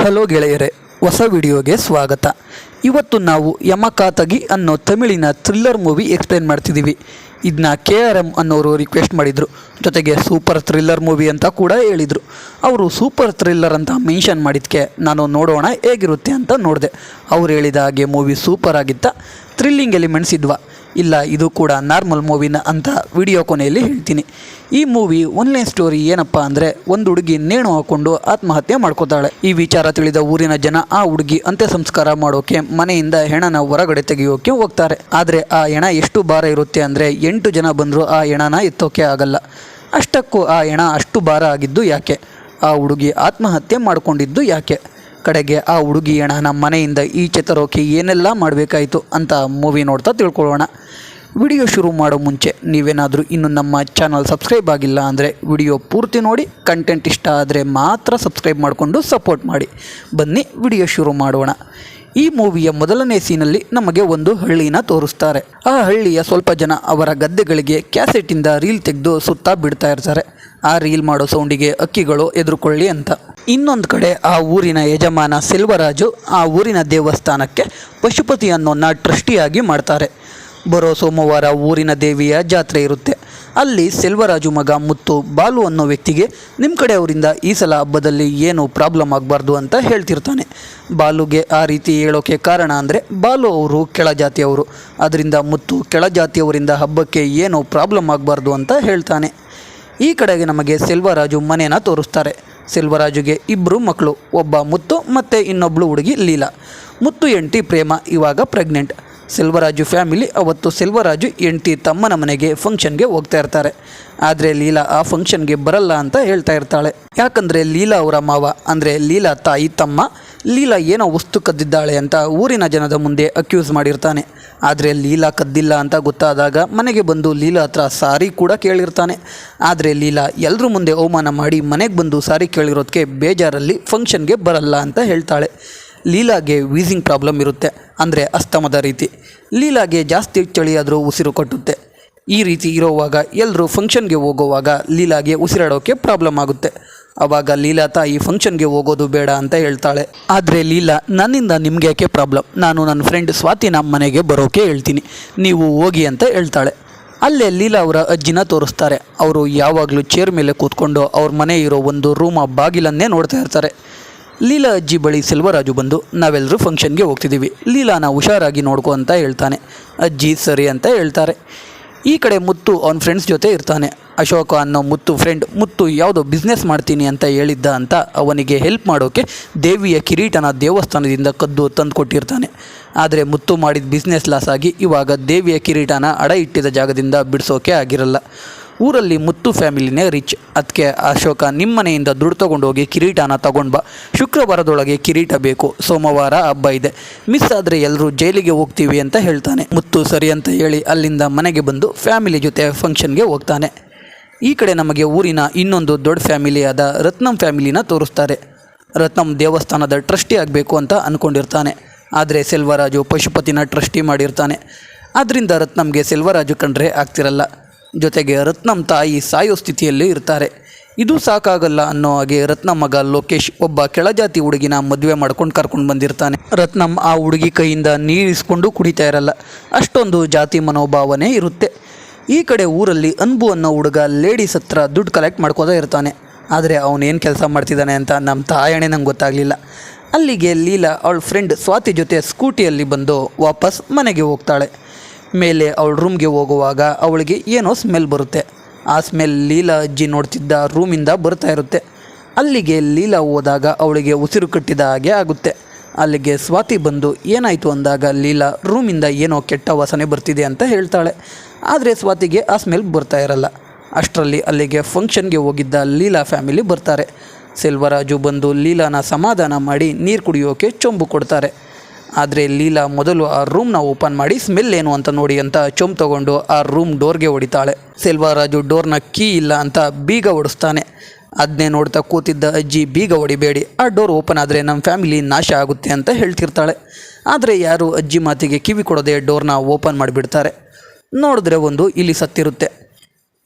Hello ಗೆಳೆಯರೆ, ಹೊಸ ವಿಡಿಯೋಗೆ ಸ್ವಾಗತ. ಇವತ್ತು ನಾವು ಯಮಕಾತಗಿ ಅನ್ನೋ ತಮಿಳಿನ ಥ್ರಿಲ್ಲರ್ ಮೂವಿ ಎಕ್ಸ್ಪ್ಲೇನ್ ಮಾಡ್ತಿದ್ದೀವಿ. ಇದನ್ನ ಕೆ ಆರ್ ಎಂ ಅನ್ನೋರು ರಿಕ್ವೆಸ್ಟ್ ಮಾಡಿದರು. ಜೊತೆಗೆ ಸೂಪರ್ ಥ್ರಿಲ್ಲರ್ ಮೂವಿ ಅಂತ ಕೂಡ ಹೇಳಿದರು. ಅವರು ಸೂಪರ್ ಥ್ರಿಲ್ಲರ್ ಅಂತ ಮೆನ್ಷನ್ ಮಾಡಿದ್ಕೆ ನಾನು ನೋಡೋಣ ಹೇಗಿರುತ್ತೆ ಅಂತ ನೋಡಿದೆ. ಅವ್ರು ಹೇಳಿದ ಹಾಗೆ ಮೂವಿ ಸೂಪರ್ ಆಗಿತ್ತ ಥ್ರಿಲ್ಲಿಂಗ್ ಎಲಿಮೆಂಟ್ಸ್ ಇದ್ವಾ. ಇಲ್ಲ, ಇದು ಕೂಡ ನಾರ್ಮಲ್ ಮೂವಿನ ಅಂತ ವಿಡಿಯೋ ಕೊನೆಯಲ್ಲಿ ಹೇಳ್ತೀನಿ. ಈ ಮೂವಿ ಒನ್ಲೈನ್ ಸ್ಟೋರಿ ಏನಪ್ಪ ಅಂದರೆ ಒಂದು ಹುಡುಗಿ ನೇಣು ಹಾಕೊಂಡು ಆತ್ಮಹತ್ಯೆ ಮಾಡ್ಕೋತಾಳೆ. ಈ ವಿಚಾರ ತಿಳಿದ ಊರಿನ ಜನ ಆ ಹುಡುಗಿ ಅಂತ್ಯ ಸಂಸ್ಕಾರ ಮಾಡೋಕೆ ಮನೆಯಿಂದ ಹೆಣನ ಹೊರಗಡೆ ತೆಗೆಯೋಕೆ ಹೋಗ್ತಾರೆ. ಆದರೆ ಆ ಹೆಣ ಎಷ್ಟು ಭಾರ ಇರುತ್ತೆ ಅಂದರೆ ಎಂಟು ಜನ ಬಂದರೂ ಆ ಹೆಣನ ಎತ್ತೋಕೆ ಆಗಲ್ಲ. ಅಷ್ಟಕ್ಕೂ ಆ ಹೆಣ ಅಷ್ಟು ಭಾರ ಆಗಿದ್ದು ಯಾಕೆ? ಆ ಹುಡುಗಿ ಆತ್ಮಹತ್ಯೆ ಮಾಡಿಕೊಂಡಿದ್ದು ಯಾಕೆ? ಕಡೆಗೆ ಆ ಹುಡುಗಿ ನಮ್ಮ ಮನೆಯಿಂದ ಈಚೆ ತರೋಕೆ ಏನೆಲ್ಲ ಮಾಡಬೇಕಾಯಿತು ಅಂತ ಮೂವಿ ನೋಡ್ತಾ ತಿಳ್ಕೊಳ್ಳೋಣ. ವಿಡಿಯೋ ಶುರು ಮಾಡೋ ಮುಂಚೆ ನೀವೇನಾದರೂ ಇನ್ನು ನಮ್ಮ ಚಾನಲ್ ಸಬ್ಸ್ಕ್ರೈಬ್ ಆಗಿಲ್ಲ ಅಂದರೆ ವಿಡಿಯೋ ಪೂರ್ತಿ ನೋಡಿ ಕಂಟೆಂಟ್ ಇಷ್ಟ ಆದರೆ ಮಾತ್ರ ಸಬ್ಸ್ಕ್ರೈಬ್ ಮಾಡಿಕೊಂಡು ಸಪೋರ್ಟ್ ಮಾಡಿ. ಬನ್ನಿ, ವಿಡಿಯೋ ಶುರು ಮಾಡೋಣ. ಈ ಮೂವಿಯ ಮೊದಲನೇ ಸೀನಲ್ಲಿ ನಮಗೆ ಒಂದು ಹಳ್ಳಿನ ತೋರಿಸ್ತಾರೆ. ಆ ಹಳ್ಳಿಯ ಸ್ವಲ್ಪ ಜನ ಅವರ ಗದ್ದೆಗಳಿಗೆ ಕ್ಯಾಸೆಟಿಂದ ರೀಲ್ ತೆಗೆದು ಸುತ್ತಾ ಬಿಡ್ತಾ ಇರ್ತಾರೆ. ಆ ರೀಲ್ ಮಾಡೋ ಸೌಂಡಿಗೆ ಅಕ್ಕಿಗಳು ಎದುರುಕೊಳ್ಳಿ ಅಂತ. ಇನ್ನೊಂದು ಕಡೆ ಆ ಊರಿನ ಯಜಮಾನ ಸೆಲ್ವರಾಜು ಆ ಊರಿನ ದೇವಸ್ಥಾನಕ್ಕೆ ಪಶುಪತಿ ಅನ್ನೋನ್ನ ಟ್ರಸ್ಟಿಯಾಗಿ ಮಾಡ್ತಾರೆ. ಬರೋ ಸೋಮವಾರ ಊರಿನ ದೇವಿಯ ಜಾತ್ರೆ ಇರುತ್ತೆ. ಅಲ್ಲಿ ಸೆಲ್ವರಾಜು ಮಗ ಮುತ್ತು ಬಾಲು ಅನ್ನೋ ವ್ಯಕ್ತಿಗೆ ನಿಮ್ಮ ಕಡೆಯವರಿಂದ ಈ ಸಲ ಹಬ್ಬದಲ್ಲಿ ಏನು ಪ್ರಾಬ್ಲಮ್ ಆಗಬಾರ್ದು ಅಂತ ಹೇಳ್ತಿರ್ತಾನೆ. ಬಾಲುಗೆ ಆ ರೀತಿ ಹೇಳೋಕೆ ಕಾರಣ ಅಂದರೆ ಬಾಲು ಅವರು ಕೆಳ ಜಾತಿಯವರು. ಅದರಿಂದ ಮುತ್ತು ಕೆಳ ಜಾತಿಯವರಿಂದ ಹಬ್ಬಕ್ಕೆ ಏನು ಪ್ರಾಬ್ಲಮ್ ಆಗಬಾರ್ದು ಅಂತ ಹೇಳ್ತಾನೆ. ಈ ಕಡೆಗೆ ನಮಗೆ ಸೆಲ್ವರಾಜು ಮನೆಯನ್ನು ತೋರಿಸ್ತಾರೆ. ಸೆಲ್ವರಾಜುಗೆ ಇಬ್ಬರು ಮಕ್ಕಳು ಒಬ್ಬ ಮುತ್ತು ಮತ್ತು ಇನ್ನೊಬ್ಬಳು ಹುಡುಗಿ ಲೀಲಾ. ಮುತ್ತು ಎಂಟಿ ಪ್ರೇಮ, ಇವಾಗ ಪ್ರೆಗ್ನೆಂಟ್ ಸೆಲ್ವರಾಜು ಫ್ಯಾಮಿಲಿ ಅವತ್ತು ಸೆಲ್ವರಾಜು ಎಂಟಿ ತಮ್ಮನ ಮನೆಗೆ ಫಂಕ್ಷನ್ಗೆ ಹೋಗ್ತಾ ಇರ್ತಾರೆ. ಆದರೆ ಲೀಲಾ ಆ ಫಂಕ್ಷನ್ಗೆ ಬರಲ್ಲ ಅಂತ ಹೇಳ್ತಾ ಇರ್ತಾಳೆ. ಯಾಕಂದರೆ ಲೀಲಾ ಅವರ ಮಾವ, ಅಂದರೆ ಲೀಲಾ ತಾಯಿ ತಮ್ಮ ಲೀಲಾ ಏನೋ ವಸ್ತು ಕದ್ದಿದ್ದಾಳೆ ಅಂತ ಊರಿನ ಜನದ ಮುಂದೆ ಅಕ್ಯೂಸ್ ಮಾಡಿರ್ತಾನೆ. ಆದರೆ ಲೀಲಾ ಕದ್ದಿಲ್ಲ ಅಂತ ಗೊತ್ತಾದಾಗ ಮನೆಗೆ ಬಂದು ಲೀಲಾ ಹತ್ರ ಸಾರಿ ಕೂಡ ಕೇಳಿರ್ತಾನೆ. ಆದರೆ ಲೀಲಾ ಎಲ್ಲರ ಮುಂದೆ ಅವಮಾನ ಮಾಡಿ ಮನೆಗೆ ಬಂದು ಸಾರಿ ಕೇಳಿರೋದಕ್ಕೆ ಬೇಜಾರಲ್ಲಿ ಫಂಕ್ಷನ್ಗೆ ಬರಲ್ಲ ಅಂತ ಹೇಳ್ತಾಳೆ. ಲೀಲಾಗೆ ವೀಸಿಂಗ್ ಪ್ರಾಬ್ಲಮ್ ಇರುತ್ತೆ, ಅಂದರೆ ಅಸ್ತಮದ ರೀತಿ. ಲೀಲಾಗೆ ಜಾಸ್ತಿ ಚಳಿಯಾದರೂ ಉಸಿರು ಕಟ್ಟುತ್ತೆ. ಈ ರೀತಿ ಇರೋವಾಗ ಎಲ್ಲರೂ ಫಂಕ್ಷನ್ಗೆ ಹೋಗೋವಾಗ ಲೀಲಾಗೆ ಉಸಿರಾಡೋಕ್ಕೆ ಪ್ರಾಬ್ಲಮ್ ಆಗುತ್ತೆ. ಆವಾಗ ಲೀಲಾ ತಾಯಿ ಫಂಕ್ಷನ್ಗೆ ಹೋಗೋದು ಬೇಡ ಅಂತ ಹೇಳ್ತಾಳೆ. ಆದರೆ ಲೀಲಾ, ನನ್ನಿಂದ ನಿಮ್ಗೆ ಯಾಕೆ ಪ್ರಾಬ್ಲಮ್ ನಾನು ನನ್ನ ಫ್ರೆಂಡ್ ಸ್ವಾತಿ ನಮ್ಮ ಮನೆಗೆ ಬರೋಕೆ ಹೇಳ್ತೀನಿ. ನೀವು ಹೋಗಿ ಅಂತ ಹೇಳ್ತಾಳೆ. ಅಲ್ಲೇ ಲೀಲಾ ಅವರ ಅಜ್ಜಿನ ತೋರಿಸ್ತಾರೆ. ಅವರು ಯಾವಾಗಲೂ ಚೇರ್ ಮೇಲೆ ಕೂತ್ಕೊಂಡು ಅವ್ರ ಮನೆ ಇರೋ ಒಂದು ರೂಮ ಬಾಗಿಲನ್ನೇ ನೋಡ್ತಾ ಇರ್ತಾರೆ. ಲೀಲಾ ಅಜ್ಜಿ ಬಳಿ ಸೆಲ್ವರಾಜು ಬಂದು ನಾವೆಲ್ಲರೂ ಫಂಕ್ಷನ್ಗೆ ಹೋಗ್ತಿದ್ದೀವಿ ಲೀಲಾನ ಹುಷಾರಾಗಿ ನೋಡ್ಕೋ ಅಂತ ಹೇಳ್ತಾನೆ. ಅಜ್ಜಿ ಸರಿ ಅಂತ ಹೇಳ್ತಾರೆ. ಈ ಕಡೆ ಮುತ್ತು ಅವನ ಫ್ರೆಂಡ್ಸ್ ಜೊತೆ ಇರ್ತಾನೆ. ಅಶೋಕ ಅನ್ನೋ ಮುತ್ತು ಫ್ರೆಂಡ್ ಮುತ್ತು ಯಾವುದೋ ಬಿಸ್ನೆಸ್ ಮಾಡ್ತೀನಿ ಅಂತ ಹೇಳಿದ್ದ ಅಂತ ಅವನಿಗೆ ಹೆಲ್ಪ್ ಮಾಡೋಕ್ಕೆ ದೇವಿಯ ಕಿರೀಟನ ದೇವಸ್ಥಾನದಿಂದ ಕದ್ದು ತಂದು ಕೊಟ್ಟಿರ್ತಾನೆ ಆದರೆ ಮುತ್ತು ಮಾಡಿದ ಬಿಸ್ನೆಸ್ ಲಾಸ್ ಆಗಿ ಇವಾಗ ದೇವಿಯ ಕಿರೀಟನ ಅಡ ಇಟ್ಟಿದ್ದ ಜಾಗದಿಂದ ಬಿಡಿಸೋಕೆ ಆಗಿರಲ್ಲ. ಊರಲ್ಲಿ ಮುತ್ತು ಫ್ಯಾಮಿಲಿನೇ ರಿಚ್ ಅದಕ್ಕೆ ಅಶೋಕ ನಿಮ್ಮನೆಯಿಂದ ದುಡ್ಡು ತೊಗೊಂಡೋಗಿ ಕಿರೀಟನ ತಗೊಂಡು ಬಾ. ಶುಕ್ರವಾರದೊಳಗೆ ಕಿರೀಟ ಬೇಕು. ಸೋಮವಾರ ಹಬ್ಬ ಇದೆ. ಮಿಸ್ ಆದರೆ ಎಲ್ಲರೂ ಜೈಲಿಗೆ ಹೋಗ್ತೀವಿ ಅಂತ ಹೇಳ್ತಾನೆ. ಮುತ್ತು ಸರಿ ಅಂತ ಹೇಳಿ ಅಲ್ಲಿಂದ ಮನೆಗೆ ಬಂದು ಫ್ಯಾಮಿಲಿ ಜೊತೆ ಫಂಕ್ಷನ್ಗೆ ಹೋಗ್ತಾನೆ. ಈ ಕಡೆ ನಮಗೆ ಊರಿನ ಇನ್ನೊಂದು ದೊಡ್ಡ ಫ್ಯಾಮಿಲಿಯಾದ ರತ್ನಂ ಫ್ಯಾಮಿಲಿನ ತೋರಿಸ್ತಾರೆ. ರತ್ನಂ ದೇವಸ್ಥಾನದ ಟ್ರಸ್ಟಿ ಆಗಬೇಕು ಅಂತ ಅಂದ್ಕೊಂಡಿರ್ತಾನೆ ಆದರೆ ಸೆಲ್ವರಾಜು ಪಶುಪತಿನ ಟ್ರಸ್ಟಿ ಮಾಡಿರ್ತಾನೆ. ಆದ್ದರಿಂದ ರತ್ನಂಗೆ ಸೆಲ್ವರಾಜು ಕಂಡ್ರೆ ಆಗ್ತಿರಲ್ಲ. ಜೊತೆಗೆ ರತ್ನಂ ತಾಯಿ ಸಾಯೋ ಸ್ಥಿತಿಯಲ್ಲಿ ಇರ್ತಾರೆ. ಇದು ಸಾಕಾಗಲ್ಲ ಅನ್ನೋ ಹಾಗೆ ರತ್ನಂ ಮಗ ಲೋಕೇಶ್ ಒಬ್ಬ ಕೆಳಜಾತಿ ಹುಡುಗಿನ ಮದುವೆ ಮಾಡ್ಕೊಂಡು ಕರ್ಕೊಂಡು ಬಂದಿರ್ತಾನೆ. ರತ್ನಂ ಆ ಹುಡುಗಿ ಕೈಯಿಂದ ನೀರಿಸ್ಕೊಂಡು ಕುಡಿತಾ ಇರಲ್ಲ. ಅಷ್ಟೊಂದು ಜಾತಿ ಮನೋಭಾವನೆ ಇರುತ್ತೆ. ಈ ಕಡೆ ಊರಲ್ಲಿ ಅನ್ಬು ಅನ್ನೋ ಹುಡುಗ ಲೇಡೀಸ್ ಹತ್ರ ದುಡ್ಡು ಕಲೆಕ್ಟ್ ಮಾಡ್ಕೋತಾ ಇರ್ತಾನೆ. ಆದರೆ ಅವನೇನು ಕೆಲಸ ಮಾಡ್ತಿದ್ದಾನೆ ಅಂತ ನಮ್ಮ ತಾಯಣೆ ನಂಗೆ ಗೊತ್ತಾಗಲಿಲ್ಲ. ಅಲ್ಲಿಗೆ ಲೀಲಾ, ಅವಳ ಫ್ರೆಂಡ್ ಸ್ವಾತಿ ಜೊತೆ ಸ್ಕೂಟಿಯಲ್ಲಿ ಬಂದು ವಾಪಸ್ ಮನೆಗೆ ಹೋಗ್ತಾಳೆ. ಮೇಲೆ ಅವಳ ರೂಮ್ಗೆ ಹೋಗುವಾಗ ಅವಳಿಗೆ ಏನೋ ಸ್ಮೆಲ್ ಬರುತ್ತೆ. ಆ ಸ್ಮೆಲ್ ಲೀಲಾ ಅಜ್ಜಿ ನೋಡ್ತಿದ್ದ ರೂಮಿಂದ ಬರ್ತಾ ಇರುತ್ತೆ. ಅಲ್ಲಿಗೆ ಲೀಲಾ ಹೋದಾಗ ಅವಳಿಗೆ ಉಸಿರು ಕಟ್ಟಿದ ಹಾಗೆ ಆಗುತ್ತೆ. ಅಲ್ಲಿಗೆ ಸ್ವಾತಿ ಬಂದು, ಏನಾಯಿತು ಅಂದಾಗ ಲೀಲಾ ರೂಮಿಂದ ಏನೋ ಕೆಟ್ಟ ವಾಸನೆ ಬರ್ತಿದೆ ಅಂತ ಹೇಳ್ತಾಳೆ. ಆದರೆ ಸ್ವಾತಿಗೆ ಆ ಸ್ಮೆಲ್ ಬರ್ತಾ ಇರಲ್ಲ. ಅಷ್ಟರಲ್ಲಿ ಅಲ್ಲಿಗೆ ಫಂಕ್ಷನ್ಗೆ ಹೋಗಿದ್ದ ಲೀಲಾ ಫ್ಯಾಮಿಲಿ ಬರ್ತಾರೆ. ಸೆಲ್ವರಾಜು ಬಂದು ಲೀಲಾನ ಸಮಾಧಾನ ಮಾಡಿ ನೀರು ಕುಡಿಯೋಕೆ ಚೊಂಬು ಕೊಡ್ತಾರೆ. ಆದರೆ ಲೀಲಾ ಮೊದಲು ಆ ರೂಮ್ನ ಓಪನ್ ಮಾಡಿ, ಸ್ಮೆಲ್ ಏನು ಅಂತ ನೋಡಿ ಅಂತ ಚೊಂಬ್ ತಗೊಂಡು ಆ ರೂಮ್ ಡೋರ್ಗೆ ಹೊಡಿತಾಳೆ. ಸೆಲ್ವರಾಜು ಡೋರ್ನ ಕೀ ಇಲ್ಲ ಅಂತ ಬೀಗ ಹೊಡಿಸ್ತಾನೆ ಅದನ್ನೇ ನೋಡ್ತಾ ಕೂತಿದ್ದ ಅಜ್ಜಿ, ಬೀಗ ಹೊಡಿಬೇಡಿ. ಆ ಡೋರ್ ಓಪನ್ ಆದರೆ ನಮ್ಮ ಫ್ಯಾಮಿಲಿ ನಾಶ ಆಗುತ್ತೆ ಅಂತ ಹೇಳ್ತಿರ್ತಾಳೆ. ಆದರೆ ಯಾರು ಅಜ್ಜಿ ಮಾತಿಗೆ ಕಿವಿ ಕೊಡದೆ ಡೋರ್ನ ಓಪನ್ ಮಾಡಿಬಿಡ್ತಾರೆ. ನೋಡಿದ್ರೆ ಒಂದು ಇಲ್ಲಿ ಸತ್ತಿರುತ್ತೆ.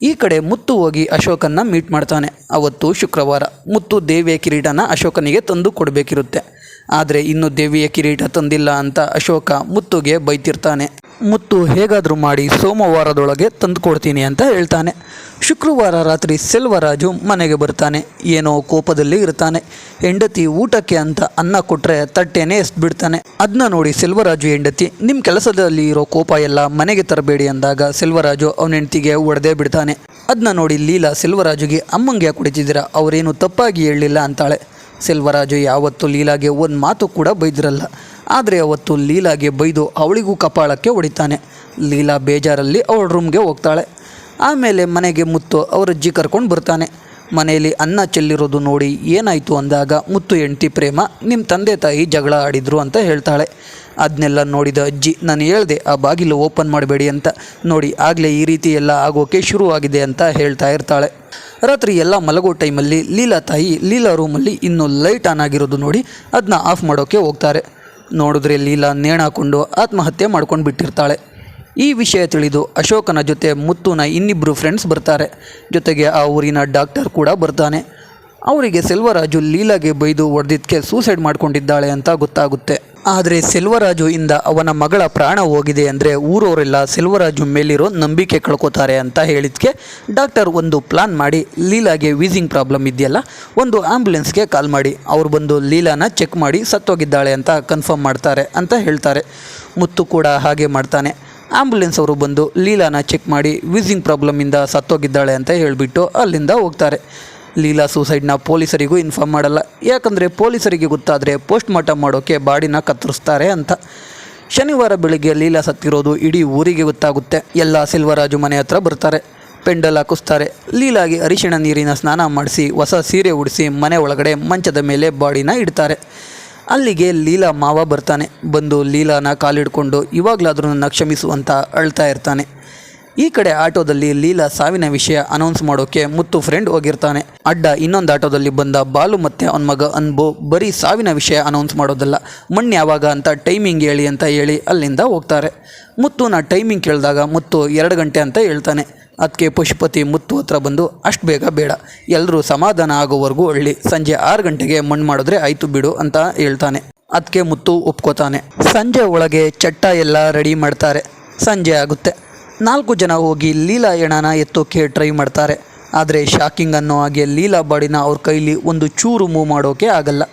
ಈ ಕಡೆ ಮುತ್ತು ಹೋಗಿ ಅಶೋಕನ್ನ ಮೀಟ್ ಮಾಡ್ತಾನೆ. ಅವತ್ತು ಶುಕ್ರವಾರ ಮುತ್ತು ದೇವಿಯ ಕಿರೀಟನ ಅಶೋಕನಿಗೆ ತಂದು ಕೊಡಬೇಕಿರುತ್ತೆ. ಆದರೆ ಇನ್ನು ದೇವಿಯ ಕಿರೀಟ ತಂದಿಲ್ಲ ಅಂತ ಅಶೋಕ ಮುತ್ತುಗೆ ಬೈತಿರ್ತಾನೆ. ಮುತ್ತು ಹೇಗಾದರೂ ಮಾಡಿ ಸೋಮವಾರದೊಳಗೆ ತಂದು ಕೊಡ್ತೀನಿ ಅಂತ ಹೇಳ್ತಾನೆ. ಶುಕ್ರವಾರ ರಾತ್ರಿ ಸೆಲ್ವರಾಜು ಮನೆಗೆ ಬರ್ತಾನೆ. ಏನೋ ಕೋಪದಲ್ಲಿ ಇರ್ತಾನೆ. ಹೆಂಡತಿ ಊಟಕ್ಕೆ ಅಂತ ಅನ್ನ ಕೊಟ್ಟರೆ ತಟ್ಟೆನೇ ಎಸ್ಬಿಡ್ತಾನೆ. ಅದನ್ನ ನೋಡಿ ಸೆಲ್ವರಾಜು ಹೆಂಡತಿ ನಿಮ್ಮ ಕೆಲಸದಲ್ಲಿ ಇರೋ ಕೋಪ ಎಲ್ಲ ಮನೆಗೆ ತರಬೇಡಿ ಅಂದಾಗ ಸೆಲ್ವರಾಜು ಅವನ ಹೆಂಡತಿಗೆ ಒಡೆದೇ ಬಿಡ್ತಾನೆ. ಅದನ್ನ ನೋಡಿ ಲೀಲಾ ಸೆಲ್ವರಾಜುಗೆ, ಅಮ್ಮಂಗೆ ಕುಡಿತಿದ್ದೀರಾ ಅವರೇನು ತಪ್ಪಾಗಿ ಹೇಳಲಿಲ್ಲ ಅಂತಾಳೆ. ಸೆಲ್ವರಾಜು ಯಾವತ್ತು ಲೀಲಾಗೆ ಒಂದು ಮಾತು ಕೂಡ ಬೈದಿರಲ್ಲ. ಆದರೆ ಅವತ್ತು ಲೀಲಾಗೆ ಬೈದು ಅವಳಿಗೂ ಕಪಾಳಕ್ಕೆ ಹೊಡಿತಾನೆ. ಲೀಲಾ ಬೇಜಾರಲ್ಲಿ ಅವಳ ರೂಮ್ಗೆ ಹೋಗ್ತಾಳೆ. ಆಮೇಲೆ ಮನೆಗೆ ಮುತ್ತು ಅವರಜ್ಜಿ ಕರ್ಕೊಂಡು ಬರ್ತಾನೆ. ಮನೆಯಲ್ಲಿ ಅನ್ನ ಚೆಲ್ಲಿರೋದು ನೋಡಿ ಏನಾಯಿತು ಅಂದಾಗ, ಮುತ್ತು ಎಂಟಿ ಪ್ರೇಮ ನಿಮ್ಮ ತಂದೆ ತಾಯಿ ಜಗಳ ಆಡಿದ್ರು ಅಂತ ಹೇಳ್ತಾಳೆ. ಅದನ್ನೆಲ್ಲ ನೋಡಿದ ಅಜ್ಜಿ, ನಾನು ಹೇಳಿದೆ, ಆ ಬಾಗಿಲು ಓಪನ್ ಮಾಡಬೇಡಿ ಅಂತ. ನೋಡಿ, ಆಗಲೇ ಈ ರೀತಿ ಎಲ್ಲ ಆಗೋಕೆ ಶುರುವಾಗಿದೆ ಅಂತ ಹೇಳ್ತಾ ಇರ್ತಾಳೆ. ರಾತ್ರಿ ಎಲ್ಲ ಮಲಗೋ ಟೈಮಲ್ಲಿ ಲೀಲಾ ತಾಯಿ ಲೀಲಾ ರೂಮಲ್ಲಿ ಇನ್ನೂ ಲೈಟ್ ಆನ್ ಆಗಿರೋದು ನೋಡಿ ಅದನ್ನ ಆಫ್ ಮಾಡೋಕ್ಕೆ ಹೋಗ್ತಾರೆ. ನೋಡಿದ್ರೆ ಲೀಲಾ ನೇಣಾಕೊಂಡು ಆತ್ಮಹತ್ಯೆ ಮಾಡ್ಕೊಂಡು ಬಿಟ್ಟಿರ್ತಾಳೆ ಈ ವಿಷಯ ತಿಳಿದು ಅಶೋಕನ ಜೊತೆ ಮುತ್ತುನ ಇನ್ನಿಬ್ಬರು ಫ್ರೆಂಡ್ಸ್ ಬರ್ತಾರೆ. ಜೊತೆಗೆ ಆ ಊರಿನ ಡಾಕ್ಟರ್ ಕೂಡ ಬರ್ತಾನೆ. ಅವರಿಗೆ ಸೆಲ್ವರಾಜು ಲೀಲಾಗೆ ಬೈದು ಹೊಡೆದಿದ್ದಕ್ಕೆ ಸೂಸೈಡ್ ಮಾಡ್ಕೊಂಡಿದ್ದಾಳೆ ಅಂತ ಗೊತ್ತಾಗುತ್ತೆ. ಆದರೆ ಸೆಲ್ವರಾಜು ಇಂದ ಅವನ ಮಗಳ ಪ್ರಾಣ ಹೋಗಿದೆ ಅಂದರೆ ಊರವರೆಲ್ಲ ಸೆಲ್ವರಾಜು ಮೇಲಿರೋ ನಂಬಿಕೆ ಕಳ್ಕೊತಾರೆ ಅಂತ ಹೇಳಿದ್ಕೆ ಡಾಕ್ಟರ್ ಒಂದು ಪ್ಲಾನ್ ಮಾಡಿ, ಲೀಲಾಗೆ ವೀಸಿಂಗ್ ಪ್ರಾಬ್ಲಮ್ ಇದೆಯಲ್ಲ, ಒಂದು ಆ್ಯಂಬುಲೆನ್ಸ್ಗೆ ಕಾಲ್ ಮಾಡಿ. ಅವ್ರು ಬಂದು ಲೀಲಾನ ಚೆಕ್ ಮಾಡಿ ಸತ್ತೋಗಿದ್ದಾಳೆ ಅಂತ ಕನ್ಫರ್ಮ್ ಮಾಡ್ತಾರೆ ಅಂತ ಹೇಳ್ತಾರೆ. ಮುತ್ತು ಕೂಡ ಹಾಗೆ ಮಾಡ್ತಾನೆ. ಆ್ಯಂಬುಲೆನ್ಸ್ ಅವರು ಬಂದು ಲೀಲಾನ ಚೆಕ್ ಮಾಡಿ ವೀಸಿಂಗ್ ಪ್ರಾಬ್ಲಮಿಂದ ಸತ್ತೋಗಿದ್ದಾಳೆ ಅಂತ ಹೇಳಿಬಿಟ್ಟು ಅಲ್ಲಿಂದ ಹೋಗ್ತಾರೆ. ಲೀಲಾ ಸೂಸೈಡ್ನ ಪೊಲೀಸರಿಗೂ ಇನ್ಫಾರ್ಮ್ ಮಾಡಲ್ಲ. ಯಾಕಂದರೆ ಪೊಲೀಸರಿಗೆ ಗೊತ್ತಾದರೆ ಪೋಸ್ಟ್ ಮಾರ್ಟಮ್ ಮಾಡೋಕ್ಕೆ ಬಾಡಿನ ಕತ್ತರಿಸ್ತಾರೆ ಅಂತ. ಶನಿವಾರ ಬೆಳಿಗ್ಗೆ ಲೀಲಾ ಸತ್ತಿರೋದು ಇಡೀ ಊರಿಗೆ ಗೊತ್ತಾಗುತ್ತೆ. ಎಲ್ಲ ಸಿಲ್ವರಾಜು ಮನೆ ಹತ್ರ ಬರ್ತಾರೆ. ಪೆಂಡಲ್ ಹಾಕಿಸ್ತಾರೆ ಲೀಲಾಗಿ ಅರಿಶಿಣ ನೀರಿನ ಸ್ನಾನ ಮಾಡಿಸಿ ಹೊಸ ಸೀರೆ ಉಡಿಸಿ ಮನೆ ಒಳಗಡೆ ಮಂಚದ ಮೇಲೆ ಬಾಡಿನ ಇಡ್ತಾರೆ. ಅಲ್ಲಿಗೆ ಲೀಲಾ ಮಾವ ಬರ್ತಾನೆ. ಬಂದು ಲೀಲಾನ ಕಾಲಿಡ್ಕೊಂಡು ಇವಾಗಲಾದರೂ ನನ್ನ ಕ್ಷಮಿಸುವಂತ ಅಳ್ತಾ ಇರ್ತಾನೆ. ಈ ಕಡೆ ಆಟೋದಲ್ಲಿ ಲೀಲಾ ಸಾವಿನ ವಿಷಯ ಅನೌನ್ಸ್ ಮಾಡೋಕೆ ಮುತ್ತು ಫ್ರೆಂಡ್ ಹೋಗಿರ್ತಾನೆ. ಅಡ್ಡ ಇನ್ನೊಂದು ಆಟೋದಲ್ಲಿ ಬಂದ ಬಾಲು ಮತ್ತೆ ಅವನ ಮಗ ಅನ್ಬು ಬರೀ ಸಾವಿನ ವಿಷಯ ಅನೌನ್ಸ್ ಮಾಡೋದಲ್ಲ. ಮಣ್ಣು ಯಾವಾಗ ಅಂತ ಟೈಮಿಂಗ್ ಹೇಳಿ ಅಂತ ಹೇಳಿ ಅಲ್ಲಿಂದ ಹೋಗ್ತಾರೆ. ಮುತ್ತುನ ಟೈಮಿಂಗ್ ಕೇಳಿದಾಗ ಮುತ್ತು ಎರಡು ಗಂಟೆ ಅಂತ ಹೇಳ್ತಾನೆ. ಅದಕ್ಕೆ ಪಶುಪತಿ ಮುತ್ತು ಹತ್ರ ಬಂದು ಅಷ್ಟು ಬೇಗ ಬೇಡ. ಎಲ್ಲರೂ ಸಮಾಧಾನ ಆಗೋವರೆಗೂ ಹಳ್ಳಿ ಸಂಜೆ ಆರು ಗಂಟೆಗೆ ಮಣ್ಣು ಮಾಡಿದ್ರೆ ಆಯಿತು ಬಿಡು ಅಂತ ಹೇಳ್ತಾನೆ. ಅದಕ್ಕೆ ಮುತ್ತು ಒಪ್ಕೋತಾನೆ. ಸಂಜೆ ಒಳಗೆ ಚಟ್ಟ ಎಲ್ಲ ರೆಡಿ ಮಾಡ್ತಾರೆ. ಸಂಜೆ ಆಗುತ್ತೆ. ನಾಲ್ಕು ಜನ ಹೋಗಿ ಲೀಲಾ ಎಣನ ಎತ್ತೋಕೆ ಟ್ರೈ ಮಾಡ್ತಾರೆ. ಆದರೆ ಶಾಕಿಂಗ್ ಅನ್ನೋ ಹಾಗೆ ಲೀಲಾ ಬಾಡಿನ ಅವ್ರ ಕೈಲಿ ಒಂದು ಚೂರು ಮೂವ್ ಮಾಡೋಕೆ ಆಗಲ್ಲ.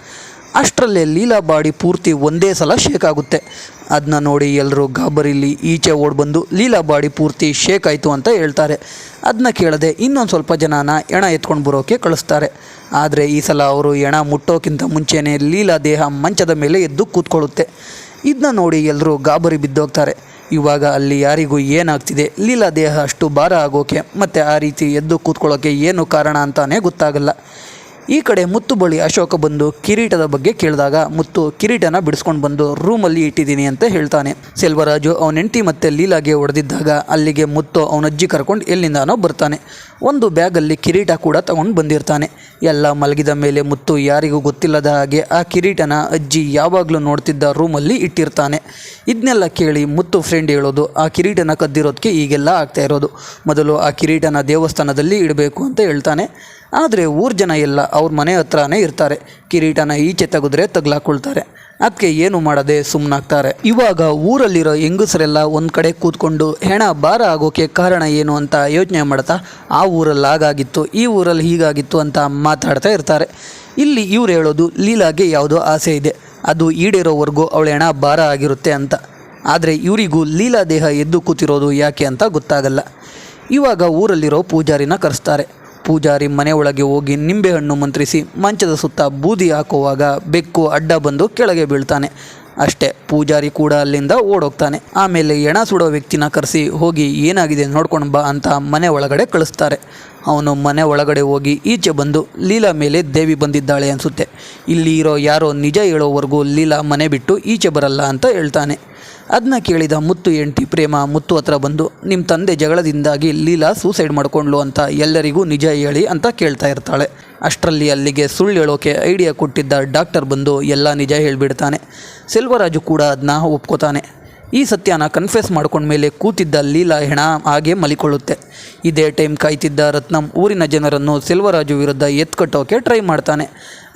ಅಷ್ಟರಲ್ಲೇ ಲೀಲಾ ಬಾಡಿ ಪೂರ್ತಿ ಒಂದೇ ಸಲ ಶೇಕ್ ಆಗುತ್ತೆ. ಅದನ್ನ ನೋಡಿ ಎಲ್ಲರೂ ಗಾಬರಿಲಿ ಈಚೆ ಓಡ್ಬಂದು ಲೀಲಾ ಬಾಡಿ ಪೂರ್ತಿ ಶೇಕ್ ಆಯಿತು ಅಂತ ಹೇಳ್ತಾರೆ. ಅದನ್ನ ಕೇಳದೆ ಇನ್ನೊಂದು ಸ್ವಲ್ಪ ಜನನ ಎಣ ಎತ್ಕೊಂಡು ಬರೋಕೆ ಕಳಿಸ್ತಾರೆ. ಆದರೆ ಈ ಸಲ ಅವರು ಎಣ ಮುಟ್ಟೋಕ್ಕಿಂತ ಮುಂಚೆನೇ ಲೀಲಾ ದೇಹ ಮಂಚದ ಮೇಲೆ ಎದ್ದು ಕೂತ್ಕೊಳ್ಳುತ್ತೆ. ಇದನ್ನ ನೋಡಿ ಎಲ್ಲರೂ ಗಾಬರಿ ಬಿದ್ದೋಗ್ತಾರೆ. ಇವಾಗ ಅಲ್ಲಿ ಯಾರಿಗೂ ಏನಾಗ್ತಿದೆ? ಲೀಲಾ ದೇಹ ಅಷ್ಟು ಭಾರ ಆಗೋಕೆ, ಮತ್ತು ಆ ರೀತಿ ಎದ್ದು ಕೂತ್ಕೊಳ್ಳೋಕೆ ಏನು ಕಾರಣ ಅಂತಾನೆ ಗೊತ್ತಾಗಲ್ಲ. ಈ ಕಡೆ ಮುತ್ತು ಬಳಿ ಅಶೋಕ ಬಂದು ಕಿರೀಟದ ಬಗ್ಗೆ ಕೇಳಿದಾಗ, ಮುತ್ತು ಕಿರೀಟನ ಬಿಡಿಸ್ಕೊಂಡು ಬಂದು ರೂಮಲ್ಲಿ ಇಟ್ಟಿದ್ದೀನಿ ಅಂತ ಹೇಳ್ತಾನೆ. ಸೆಲ್ವರಾಜು ಅವನ ಹೆಂಡತಿ ಮತ್ತೆ ಲೀಲಾಗೆ ಹೊಡೆದಿದ್ದಾಗ ಅಲ್ಲಿಗೆ ಮುತ್ತು ಅವನ ಅಜ್ಜಿ ಕರ್ಕೊಂಡು ಎಲ್ಲಿಂದಾನೋ ಬರ್ತಾನೆ. ಒಂದು ಬ್ಯಾಗಲ್ಲಿ ಕಿರೀಟ ಕೂಡ ತಗೊಂಡು ಬಂದಿರ್ತಾನೆ. ಎಲ್ಲ ಮಲಗಿದ ಮೇಲೆ ಮುತ್ತು ಯಾರಿಗೂ ಗೊತ್ತಿಲ್ಲದ ಹಾಗೆ ಆ ಕಿರೀಟನ ಅಜ್ಜಿ ಯಾವಾಗಲೂ ನೋಡ್ತಿದ್ದ ರೂಮಲ್ಲಿ ಇಟ್ಟಿರ್ತಾನೆ. ಇದನ್ನೆಲ್ಲ ಕೇಳಿ ಮುತ್ತು ಫ್ರೆಂಡ್ ಹೇಳೋದು, ಆ ಕಿರೀಟನ ಕದ್ದಿರೋದಕ್ಕೆ ಈಗೆಲ್ಲ ಆಗ್ತಾ ಇರೋದು. ಮೊದಲು ಆ ಕಿರೀಟನ ದೇವಸ್ಥಾನದಲ್ಲಿ ಇಡಬೇಕು ಅಂತ ಹೇಳ್ತಾನೆ. ಆದರೆ ಊರ್ ಜನ ಎಲ್ಲ ಅವ್ರ ಮನೆ ಹತ್ರನೇ ಇರ್ತಾರೆ. ಕಿರೀಟನ ಈಚೆ ತೆಗೆದ್ರೆ ತಗ್ಲಾಕೊಳ್ತಾರೆ. ಅದಕ್ಕೆ ಏನು ಮಾಡದೆ ಸುಮ್ಮನಾಗ್ತಾರೆ ಇವಾಗ ಊರಲ್ಲಿರೋ ಹೆಂಗಸರೆಲ್ಲ ಒಂದು ಕಡೆ ಕೂತ್ಕೊಂಡು ಹೆಣ ಭಾರ ಆಗೋಕೆ ಕಾರಣ ಏನು ಅಂತ ಯೋಚನೆ ಮಾಡ್ತಾ ಆ ಊರಲ್ಲಿ ಹಾಗಾಗಿತ್ತು, ಈ ಊರಲ್ಲಿ ಹೀಗಾಗಿತ್ತು ಅಂತ ಮಾತಾಡ್ತಾ ಇರ್ತಾರೆ. ಇಲ್ಲಿ ಇವ್ರು ಹೇಳೋದು ಲೀಲಾಗೆ ಯಾವುದೋ ಆಸೆ ಇದೆ. ಅದು ಈಡೇರೋವರೆಗೂ ಅವಳ ಹೆಣ ಭಾರ ಆಗಿರುತ್ತೆ ಅಂತ. ಆದರೆ ಇವರಿಗೂ ಲೀಲಾ ದೇಹ ಎದ್ದು ಕೂತಿರೋದು ಯಾಕೆ ಅಂತ ಗೊತ್ತಾಗಲ್ಲ. ಇವಾಗ ಊರಲ್ಲಿರೋ ಪೂಜಾರಿನ ಕರೆಸ್ತಾರೆ. ಪೂಜಾರಿ ಮನೆ ಒಳಗೆ ಹೋಗಿ ನಿಂಬೆಹಣ್ಣು ಮಂತ್ರಿಸಿ ಮಂಚದ ಸುತ್ತ ಬೂದಿ ಹಾಕುವಾಗ ಬೆಕ್ಕು ಅಡ್ಡ ಬಂದು ಕೆಳಗೆ ಬೀಳ್ತಾನೆ. ಅಷ್ಟೇ, ಪೂಜಾರಿ ಕೂಡ ಅಲ್ಲಿಂದ ಓಡೋಗ್ತಾನೆ. ಆಮೇಲೆ ಎಣ ಸುಡೋ ವ್ಯಕ್ತಿನ ಕರೆಸಿ, ಹೋಗಿ, ಏನಾಗಿದೆ ನೋಡ್ಕೊಂಡು ಬಾ ಅಂತ ಮನೆ ಒಳಗಡೆ ಕಳಿಸ್ತಾರೆ. ಅವನು ಮನೆ ಒಳಗಡೆ ಹೋಗಿ ಈಚೆ ಬಂದು, ಲೀಲಾ ಮೇಲೆ ದೇವಿ ಬಂದಿದ್ದಾಳೆ ಅನಿಸುತ್ತೆ. ಇಲ್ಲಿ ಇರೋ ಯಾರೋ ನಿಜ ಹೇಳೋವರೆಗೂ ಲೀಲಾ ಮನೆ ಬಿಟ್ಟು ಈಚೆ ಬರಲ್ಲ ಅಂತ ಹೇಳ್ತಾನೆ. ಅದನ್ನ ಕೇಳಿದ ಮುತ್ತು ಎಂಟಿ ಪ್ರೇಮ, ಮುತ್ತು ಹತ್ರ ಬಂದು ನಿಮ್ಮ ತಂದೆ ಜಗಳದಿಂದಾಗಿ ಲೀಲಾ ಸೂಸೈಡ್ ಮಾಡ್ಕೊಂಡ್ಲು ಅಂತ ಎಲ್ಲರಿಗೂ ನಿಜ ಹೇಳಿ ಅಂತ ಕೇಳ್ತಾ ಇರ್ತಾಳೆ. ಅಷ್ಟರಲ್ಲಿ ಅಲ್ಲಿಗೆ ಸುಳ್ಳು ಹೇಳೋಕೆ ಐಡಿಯಾ ಕೊಟ್ಟಿದ್ದ ಡಾಕ್ಟರ್ ಬಂದು ಎಲ್ಲ ನಿಜ ಹೇಳಿಬಿಡ್ತಾನೆ. ಸೆಲ್ವರಾಜು ಕೂಡ ಅದನ್ನ ಒಪ್ಕೋತಾನೆ. ಈ ಸತ್ಯನ ಕನ್ಫೆಸ್ ಮಾಡ್ಕೊಂಡ್ಮೇಲೆ ಕೂತಿದ್ದ ಲೀಲಾ ಹೆಣ ಹಾಗೆ ಮಲಿಕೊಳ್ಳುತ್ತೆ. ಇದೇ ಟೈಮ್ ಕಾಯ್ತಿದ್ದ ರತ್ನಂ ಊರಿನ ಜನರನ್ನು ಸೆಲ್ವರಾಜು ವಿರುದ್ಧ ಎತ್ಕಟ್ಟೋಕೆ ಟ್ರೈ ಮಾಡ್ತಾನೆ.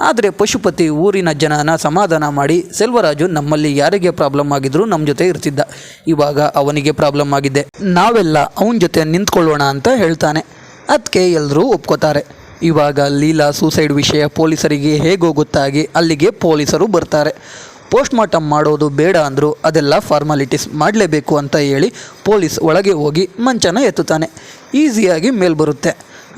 ಆದರೆ ಪಶುಪತಿ ಊರಿನ ಜನನ ಸಮಾಧಾನ ಮಾಡಿ ಸೆಲ್ವರಾಜು ನಮ್ಮಲ್ಲಿ ಯಾರಿಗೆ ಪ್ರಾಬ್ಲಮ್ ಆಗಿದ್ರು ನಮ್ಮ ಜೊತೆ ಇರ್ತಿದ್ದ. ಇವಾಗ ಅವನಿಗೆ ಪ್ರಾಬ್ಲಮ್ ಆಗಿದೆ. ನಾವೆಲ್ಲ ಅವನ ಜೊತೆ ನಿಂತ್ಕೊಳ್ಳೋಣ ಅಂತ ಹೇಳ್ತಾನೆ. ಅದಕ್ಕೆ ಎಲ್ಲರೂ ಒಪ್ಕೋತಾರೆ. ಇವಾಗ ಲೀಲಾ ಸೂಸೈಡ್ ವಿಷಯ ಪೊಲೀಸರಿಗೆ ಹೇಗೋ ಗೊತ್ತಾಗಿ ಅಲ್ಲಿಗೆ ಪೊಲೀಸರು ಬರ್ತಾರೆ. ಪೋಸ್ಟ್ ಮಾರ್ಟಮ್ ಮಾಡೋದು ಬೇಡ ಅಂದರು ಅದೆಲ್ಲ ಫಾರ್ಮಾಲಿಟೀಸ್ ಮಾಡಲೇಬೇಕು ಅಂತ ಹೇಳಿ ಪೊಲೀಸ್ ಒಳಗೆ ಹೋಗಿ ಮಂಚನ ಎತ್ತುತ್ತಾನೆ. ಈಸಿಯಾಗಿ ಮೇಲ್ ಬರುತ್ತೆ.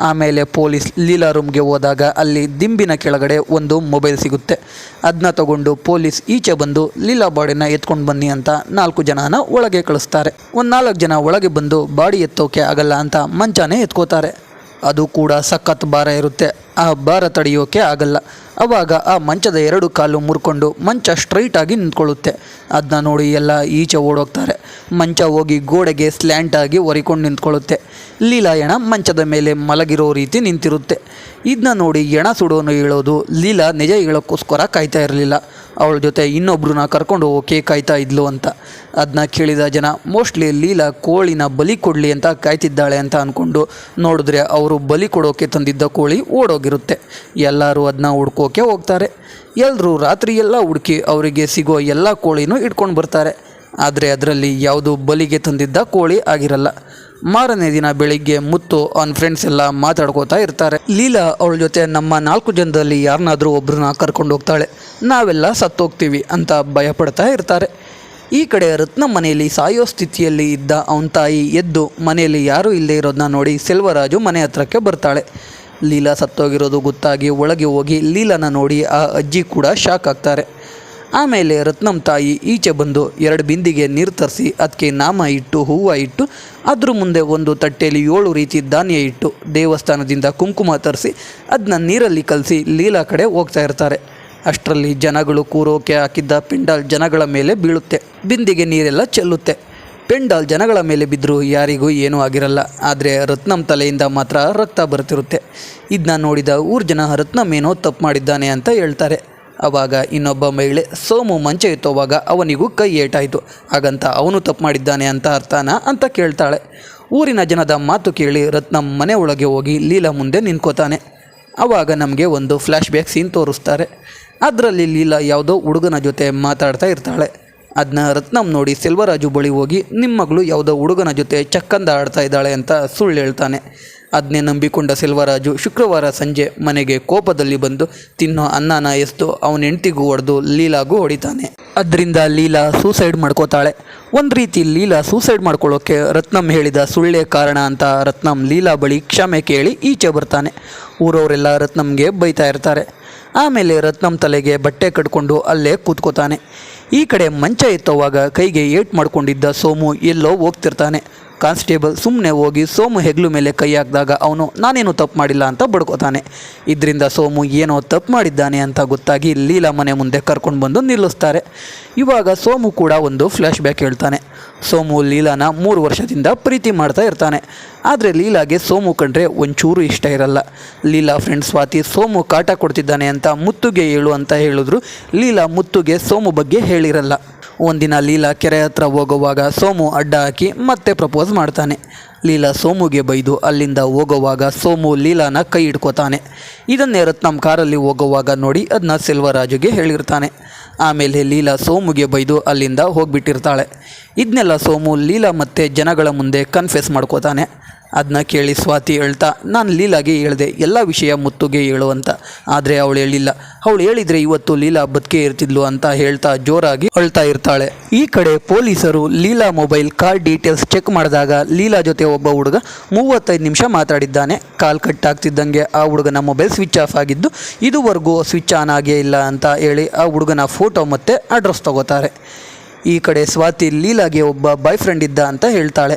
ಆಮೇಲೆ ಪೊಲೀಸ್ ಲೀಲಾ ರೂಮ್ಗೆ ಹೋದಾಗ ಅಲ್ಲಿ ದಿಂಬಿನ ಕೆಳಗಡೆ ಒಂದು ಮೊಬೈಲ್ ಸಿಗುತ್ತೆ. ಅದನ್ನ ತಗೊಂಡು ಪೊಲೀಸ್ ಈಚೆ ಬಂದು, ಲೀಲಾ ಬಾಡಿನ ಎತ್ಕೊಂಡು ಬನ್ನಿ ಅಂತ ನಾಲ್ಕು ಜನನ ಒಳಗೆ ಕಳಿಸ್ತಾರೆ. ಒಂದು ನಾಲ್ಕು ಜನ ಒಳಗೆ ಬಂದು ಬಾಡಿ ಎತ್ತೋಕೆ ಆಗಲ್ಲ ಅಂತ ಮಂಚಾನೇ ಎತ್ಕೋತಾರೆ. ಅದು ಕೂಡ ಸಖತ್ ಭಾರ ಇರುತ್ತೆ. ಆ ಭಾರ ತಡೆಯೋಕೆ ಆಗಲ್ಲ. ಅವಾಗ ಆ ಮಂಚದ ಎರಡು ಕಾಲು ಮುರ್ಕೊಂಡು ಮಂಚ ಸ್ಟ್ರೈಟಾಗಿ ನಿಂತ್ಕೊಳ್ಳುತ್ತೆ. ಅದನ್ನ ನೋಡಿ ಎಲ್ಲ ಈಚೆ ಓಡೋಗ್ತಾರೆ. ಮಂಚ ಹೋಗಿ ಗೋಡೆಗೆ ಸ್ಲ್ಯಾಂಟಾಗಿ ಒರಿಕೊಂಡು ನಿಂತ್ಕೊಳ್ಳುತ್ತೆ. ಲೀಲಾಯಣ ಮಂಚದ ಮೇಲೆ ಮಲಗಿರೋ ರೀತಿ ನಿಂತಿರುತ್ತೆ. ಇದನ್ನ ನೋಡಿ ಎಣ ಸುಡೋನು ಹೇಳೋದು ಲೀಲಾ ನಿಜ ಹೇಳೋಕ್ಕೋಸ್ಕರ ಕಾಯ್ತಾ ಇರಲಿಲ್ಲ. ಅವಳ ಜೊತೆ ಇನ್ನೊಬ್ರನ್ನ ಕರ್ಕೊಂಡು ಹೋಗೋಕೆ ಕಾಯ್ತಾ ಇದ್ಲು ಅಂತ. ಅದನ್ನ ಕೇಳಿದ ಜನ, ಮೋಸ್ಟ್ಲಿ ಲೀಲಾ ಕೋಳಿನ ಬಲಿ ಕೊಡಲಿ ಅಂತ ಕಾಯ್ತಿದ್ದಾಳೆ ಅಂತ ಅಂದ್ಕೊಂಡು ನೋಡಿದ್ರೆ ಅವರು ಬಲಿ ಕೊಡೋಕೆ ತಂದಿದ್ದ ಕೋಳಿ ಓಡೋಗಿರುತ್ತೆ. ಎಲ್ಲರೂ ಅದನ್ನ ಹುಡ್ಕೋಕೆ ಹೋಗ್ತಾರೆ. ಎಲ್ಲರೂ ರಾತ್ರಿ ಎಲ್ಲ ಹುಡುಕಿ ಅವರಿಗೆ ಸಿಗೋ ಎಲ್ಲ ಕೋಳಿನೂ ಇಟ್ಕೊಂಡು ಬರ್ತಾರೆ. ಆದರೆ ಅದರಲ್ಲಿ ಯಾವುದು ಬಲಿಗೆ ತಂದಿದ್ದ ಕೋಳಿ ಆಗಿರಲ್ಲ. ಮಾರನೇ ದಿನ ಬೆಳಿಗ್ಗೆ ಮುತ್ತು ಅವನ ಫ್ರೆಂಡ್ಸ್ ಎಲ್ಲ ಮಾತಾಡ್ಕೋತಾ ಇರ್ತಾರೆ. ಲೀಲಾ ಅವಳ ಜೊತೆ ನಮ್ಮ ನಾಲ್ಕು ಜನದಲ್ಲಿ ಯಾರನ್ನಾದರೂ ಒಬ್ಬರನ್ನ ಕರ್ಕೊಂಡು ಹೋಗ್ತಾಳೆ. ನಾವೆಲ್ಲ ಸತ್ತೋಗ್ತೀವಿ ಅಂತ ಭಯಪಡ್ತಾ ಇರ್ತಾರೆ. ಈ ಕಡೆ ರತ್ನ ಮನೆಯಲ್ಲಿ ಸಾಯೋ ಸ್ಥಿತಿಯಲ್ಲಿ ಇದ್ದ ಅವನ ತಾಯಿ ಎದ್ದು ಮನೆಯಲ್ಲಿ ಯಾರೂ ಇಲ್ಲದೆ ಇರೋದನ್ನ ನೋಡಿ ಸೆಲ್ವರಾಜು ಮನೆ ಹತ್ರಕ್ಕೆ ಬರ್ತಾಳೆ. ಲೀಲಾ ಸತ್ತೋಗಿರೋದು ಗೊತ್ತಾಗಿ ಒಳಗೆ ಹೋಗಿ ಲೀಲಾನ ನೋಡಿ ಆ ಅಜ್ಜಿ ಕೂಡ ಶಾಕ್ ಆಗ್ತಾರೆ. ಆಮೇಲೆ ರತ್ನಂ ತಾಯಿ ಈಚೆ ಬಂದು ಎರಡು ಬಿಂದಿಗೆ ನೀರು ತರಿಸಿ ಅದಕ್ಕೆ ನಾಮ ಇಟ್ಟು, ಹೂವು ಇಟ್ಟು, ಅದ್ರ ಮುಂದೆ ಒಂದು ತಟ್ಟೆಯಲ್ಲಿ ಏಳು ರೀತಿ ಧಾನ್ಯ ಇಟ್ಟು, ದೇವಸ್ಥಾನದಿಂದ ಕುಂಕುಮ ತರಿಸಿ ಅದನ್ನ ನೀರಲ್ಲಿ ಕಲಸಿ ಲೀಲಾ ಕಡೆ ಹೋಗ್ತಾ ಇರ್ತಾರೆ. ಅಷ್ಟರಲ್ಲಿ ಜನಗಳು ಕೂರೋಕೆ ಹಾಕಿದ್ದ ಪಿಂಡಾಲ್ ಜನಗಳ ಮೇಲೆ ಬೀಳುತ್ತೆ. ಬಿಂದಿಗೆ ನೀರೆಲ್ಲ ಚೆಲ್ಲುತ್ತೆ. ಪೆಂಡಾಲ್ ಜನಗಳ ಮೇಲೆ ಬಿದ್ದರೂ ಯಾರಿಗೂ ಏನೂ ಆಗಿರಲ್ಲ. ಆದರೆ ರತ್ನಂ ತಲೆಯಿಂದ ಮಾತ್ರ ರಕ್ತ ಬರ್ತಿರುತ್ತೆ. ಇದನ್ನ ನೋಡಿದ ಊರ್ ಜನ ರತ್ನಂ ಏನೋ ತಪ್ಪು ಮಾಡಿದ್ದಾನೆ ಅಂತ ಹೇಳ್ತಾರೆ. ಅವಾಗ ಇನ್ನೊಬ್ಬ ಮಹಿಳೆ ಸೋಮು ಮಂಚ ಎತ್ತುವಾಗ ಅವನಿಗೂ ಕೈ ಏಟಾಯಿತು. ಹಾಗಂತ ಅವನು ತಪ್ಪು ಮಾಡಿದ್ದಾನೆ ಅಂತ ಅರ್ಥನಾ ಅಂತ ಕೇಳ್ತಾಳೆ. ಊರಿನ ಜನದ ಮಾತು ಕೇಳಿ ರತ್ನಂ ಮನೆ ಒಳಗೆ ಹೋಗಿ ಲೀಲಾ ಮುಂದೆ ನಿಂತ್ಕೋತಾನೆ. ಆವಾಗ ನಮಗೆ ಒಂದು ಫ್ಲ್ಯಾಶ್ ಬ್ಯಾಕ್ ಸೀನ್ ತೋರಿಸ್ತಾರೆ. ಅದರಲ್ಲಿ ಲೀಲಾ ಯಾವುದೋ ಹುಡುಗನ ಜೊತೆ ಮಾತಾಡ್ತಾ ಇರ್ತಾಳೆ. ಅದನ್ನ ರತ್ನಂ ನೋಡಿ ಸೆಲ್ವರಾಜು ಬಳಿ ಹೋಗಿ ನಿಮ್ಮ ಮಗಳು ಯಾವುದೋ ಹುಡುಗನ ಜೊತೆ ಚಕ್ಕಂದ ಆಡ್ತಾ ಇದ್ದಾಳೆ ಅಂತ ಸುಳ್ಳು ಹೇಳ್ತಾನೆ. ಅದನ್ನೇ ನಂಬಿಕೊಂಡ ಸೆಲ್ವರಾಜು ಶುಕ್ರವಾರ ಸಂಜೆ ಮನೆಗೆ ಕೋಪದಲ್ಲಿ ಬಂದು ತಿನ್ನೋ ಅನ್ನನ ಎಸ್ದು ಅವನ ಹೆಂಡತಿಗೂ ಹೊಡೆದು ಲೀಲಾಗೂ ಹೊಡಿತಾನೆ. ಅದರಿಂದ ಲೀಲಾ ಸೂಸೈಡ್ ಮಾಡ್ಕೋತಾಳೆ. ಒಂದು ರೀತಿ ಲೀಲಾ ಸೂಸೈಡ್ ಮಾಡ್ಕೊಳ್ಳೋಕೆ ರತ್ನಂ ಹೇಳಿದ ಸುಳ್ಳೆ ಕಾರಣ ಅಂತ ರತ್ನಂ ಲೀಲಾ ಬಳಿ ಕ್ಷಮೆ ಕೇಳಿ ಈಚೆ ಬರ್ತಾನೆ. ಊರವರೆಲ್ಲ ರತ್ನಂಗೆ ಬೈತಾ ಇರ್ತಾರೆ. ಆಮೇಲೆ ರತ್ನಂ ತಲೆಗೆ ಬಟ್ಟೆ ಕಟ್ಕೊಂಡು ಅಲ್ಲೇ ಕೂತ್ಕೋತಾನೆ. ಈ ಕಡೆ ಮಂಚ ಎತ್ತುವಾಗ ಕೈಗೆ ಏಟ್ ಮಾಡ್ಕೊಂಡಿದ್ದ ಸೋಮು ಎಲ್ಲೋ ಹೋಗ್ತಿರ್ತಾನೆ. ಕಾನ್ಸ್ಟೇಬಲ್ ಸುಮ್ಮನೆ ಹೋಗಿ ಸೋಮು ಹೆಗ್ಲು ಮೇಲೆ ಕೈ ಹಾಕಿದಾಗ ಅವನು, ನಾನೇನು ತಪ್ಪು ಮಾಡಿಲ್ಲ ಅಂತ ಬಡ್ಕೋತಾನೆ. ಇದರಿಂದ ಸೋಮು ಏನೋ ತಪ್ಪು ಮಾಡಿದ್ದಾನೆ ಅಂತ ಗೊತ್ತಾಗಿ ಲೀಲಾ ಮನೆ ಮುಂದೆ ಕರ್ಕೊಂಡು ಬಂದು ನಿಲ್ಲಿಸ್ತಾರೆ. ಇವಾಗ ಸೋಮು ಕೂಡ ಒಂದು ಫ್ಲ್ಯಾಶ್ ಬ್ಯಾಕ್ ಹೇಳ್ತಾನೆ. ಸೋಮು ಲೀಲಾನ ಮೂರು ವರ್ಷದಿಂದ ಪ್ರೀತಿ ಮಾಡ್ತಾ ಇರ್ತಾನೆ. ಆದರೆ ಲೀಲಾಗೆ ಸೋಮು ಕಂಡ್ರೆ ಒಂಚೂರು ಇಷ್ಟ ಇರಲ್ಲ. ಲೀಲಾ ಫ್ರೆಂಡ್ ಸ್ವಾತಿ, ಸೋಮು ಕಾಟ ಕೊಡ್ತಿದ್ದಾನೆ ಅಂತ ಮುತ್ತುಗೆ ಹೇಳು ಅಂತ ಹೇಳಿದ್ರು. ಲೀಲಾ ಮುತ್ತುಗೆ ಸೋಮು ಬಗ್ಗೆ ಹೇಳಿರಲ್ಲ. ಒಂದಿನ ಲೀಲಾ ಕೆರೆ ಹತ್ರ ಹೋಗುವಾಗ ಸೋಮು ಅಡ್ಡ ಹಾಕಿ ಮತ್ತೆ ಪ್ರಪೋಸ್ ಮಾಡ್ತಾನೆ. ಲೀಲಾ ಸೋಮುಗೆ ಬೈದು ಅಲ್ಲಿಂದ ಹೋಗುವಾಗ ಸೋಮು ಲೀಲಾನ ಕೈ ಹಿಡ್ಕೋತಾನೆ. ಇದನ್ನೇ ರತ್ನಂ ಕಾರಲ್ಲಿ ಹೋಗುವಾಗ ನೋಡಿ ಅದನ್ನ ಸೆಲ್ವರಾಜುಗೆ ಹೇಳಿರ್ತಾನೆ. ಆಮೇಲೆ ಲೀಲಾ ಸೋಮುಗೆ ಬೈದು ಅಲ್ಲಿಂದ ಹೋಗ್ಬಿಟ್ಟಿರ್ತಾಳೆ. ಇದನ್ನೆಲ್ಲ ಸೋಮು ಲೀಲಾ ಮತ್ತೆ ಜನಗಳ ಮುಂದೆ ಕನ್ಫೆಸ್ ಮಾಡ್ಕೋತಾನೆ. ಅದನ್ನ ಕೇಳಿ ಸ್ವಾತಿ ಹೇಳ್ತಾ, ನಾನು ಲೀಲಾಗೆ ಹೇಳಿದೆ, ಎಲ್ಲ ವಿಷಯ ಮುತ್ತುಗೆ ಹೇಳು ಅಂತ. ಆದರೆ ಅವಳು ಹೇಳಿಲ್ಲ. ಅವಳು ಹೇಳಿದರೆ ಇವತ್ತು ಲೀಲಾ ಬದುಕೆ ಇರ್ತಿದ್ಲು ಅಂತ ಹೇಳ್ತಾ ಜೋರಾಗಿ ಅಳ್ತಾ ಇರ್ತಾಳೆ. ಈ ಕಡೆ ಪೊಲೀಸರು Leela mobile car details check ಮಾಡಿದಾಗ ಲೀಲಾ ಜೊತೆ ಒಬ್ಬ ಹುಡುಗ ಮೂವತ್ತೈದು ನಿಮಿಷ ಮಾತಾಡಿದ್ದಾನೆ. ಕಾಲ್ ಕಟ್ ಆಗ್ತಿದ್ದಂಗೆ ಆ ಹುಡುಗನ ಮೊಬೈಲ್ ಸ್ವಿಚ್ ಆಫ್ ಆಗಿದ್ದು, ಇದುವರೆಗೂ ಸ್ವಿಚ್ ಆನ್ ಆಗೇ ಇಲ್ಲ ಅಂತ ಹೇಳಿ ಆ ಹುಡುಗನ ಫೋಟೋ ಮತ್ತು ಅಡ್ರೆಸ್ ತಗೋತಾರೆ. ಈ ಕಡೆ ಸ್ವಾತಿ ಲೀಲಾಗೆ ಒಬ್ಬ ಬಾಯ್ ಫ್ರೆಂಡ್ ಇದ್ದ ಅಂತ ಹೇಳ್ತಾಳೆ.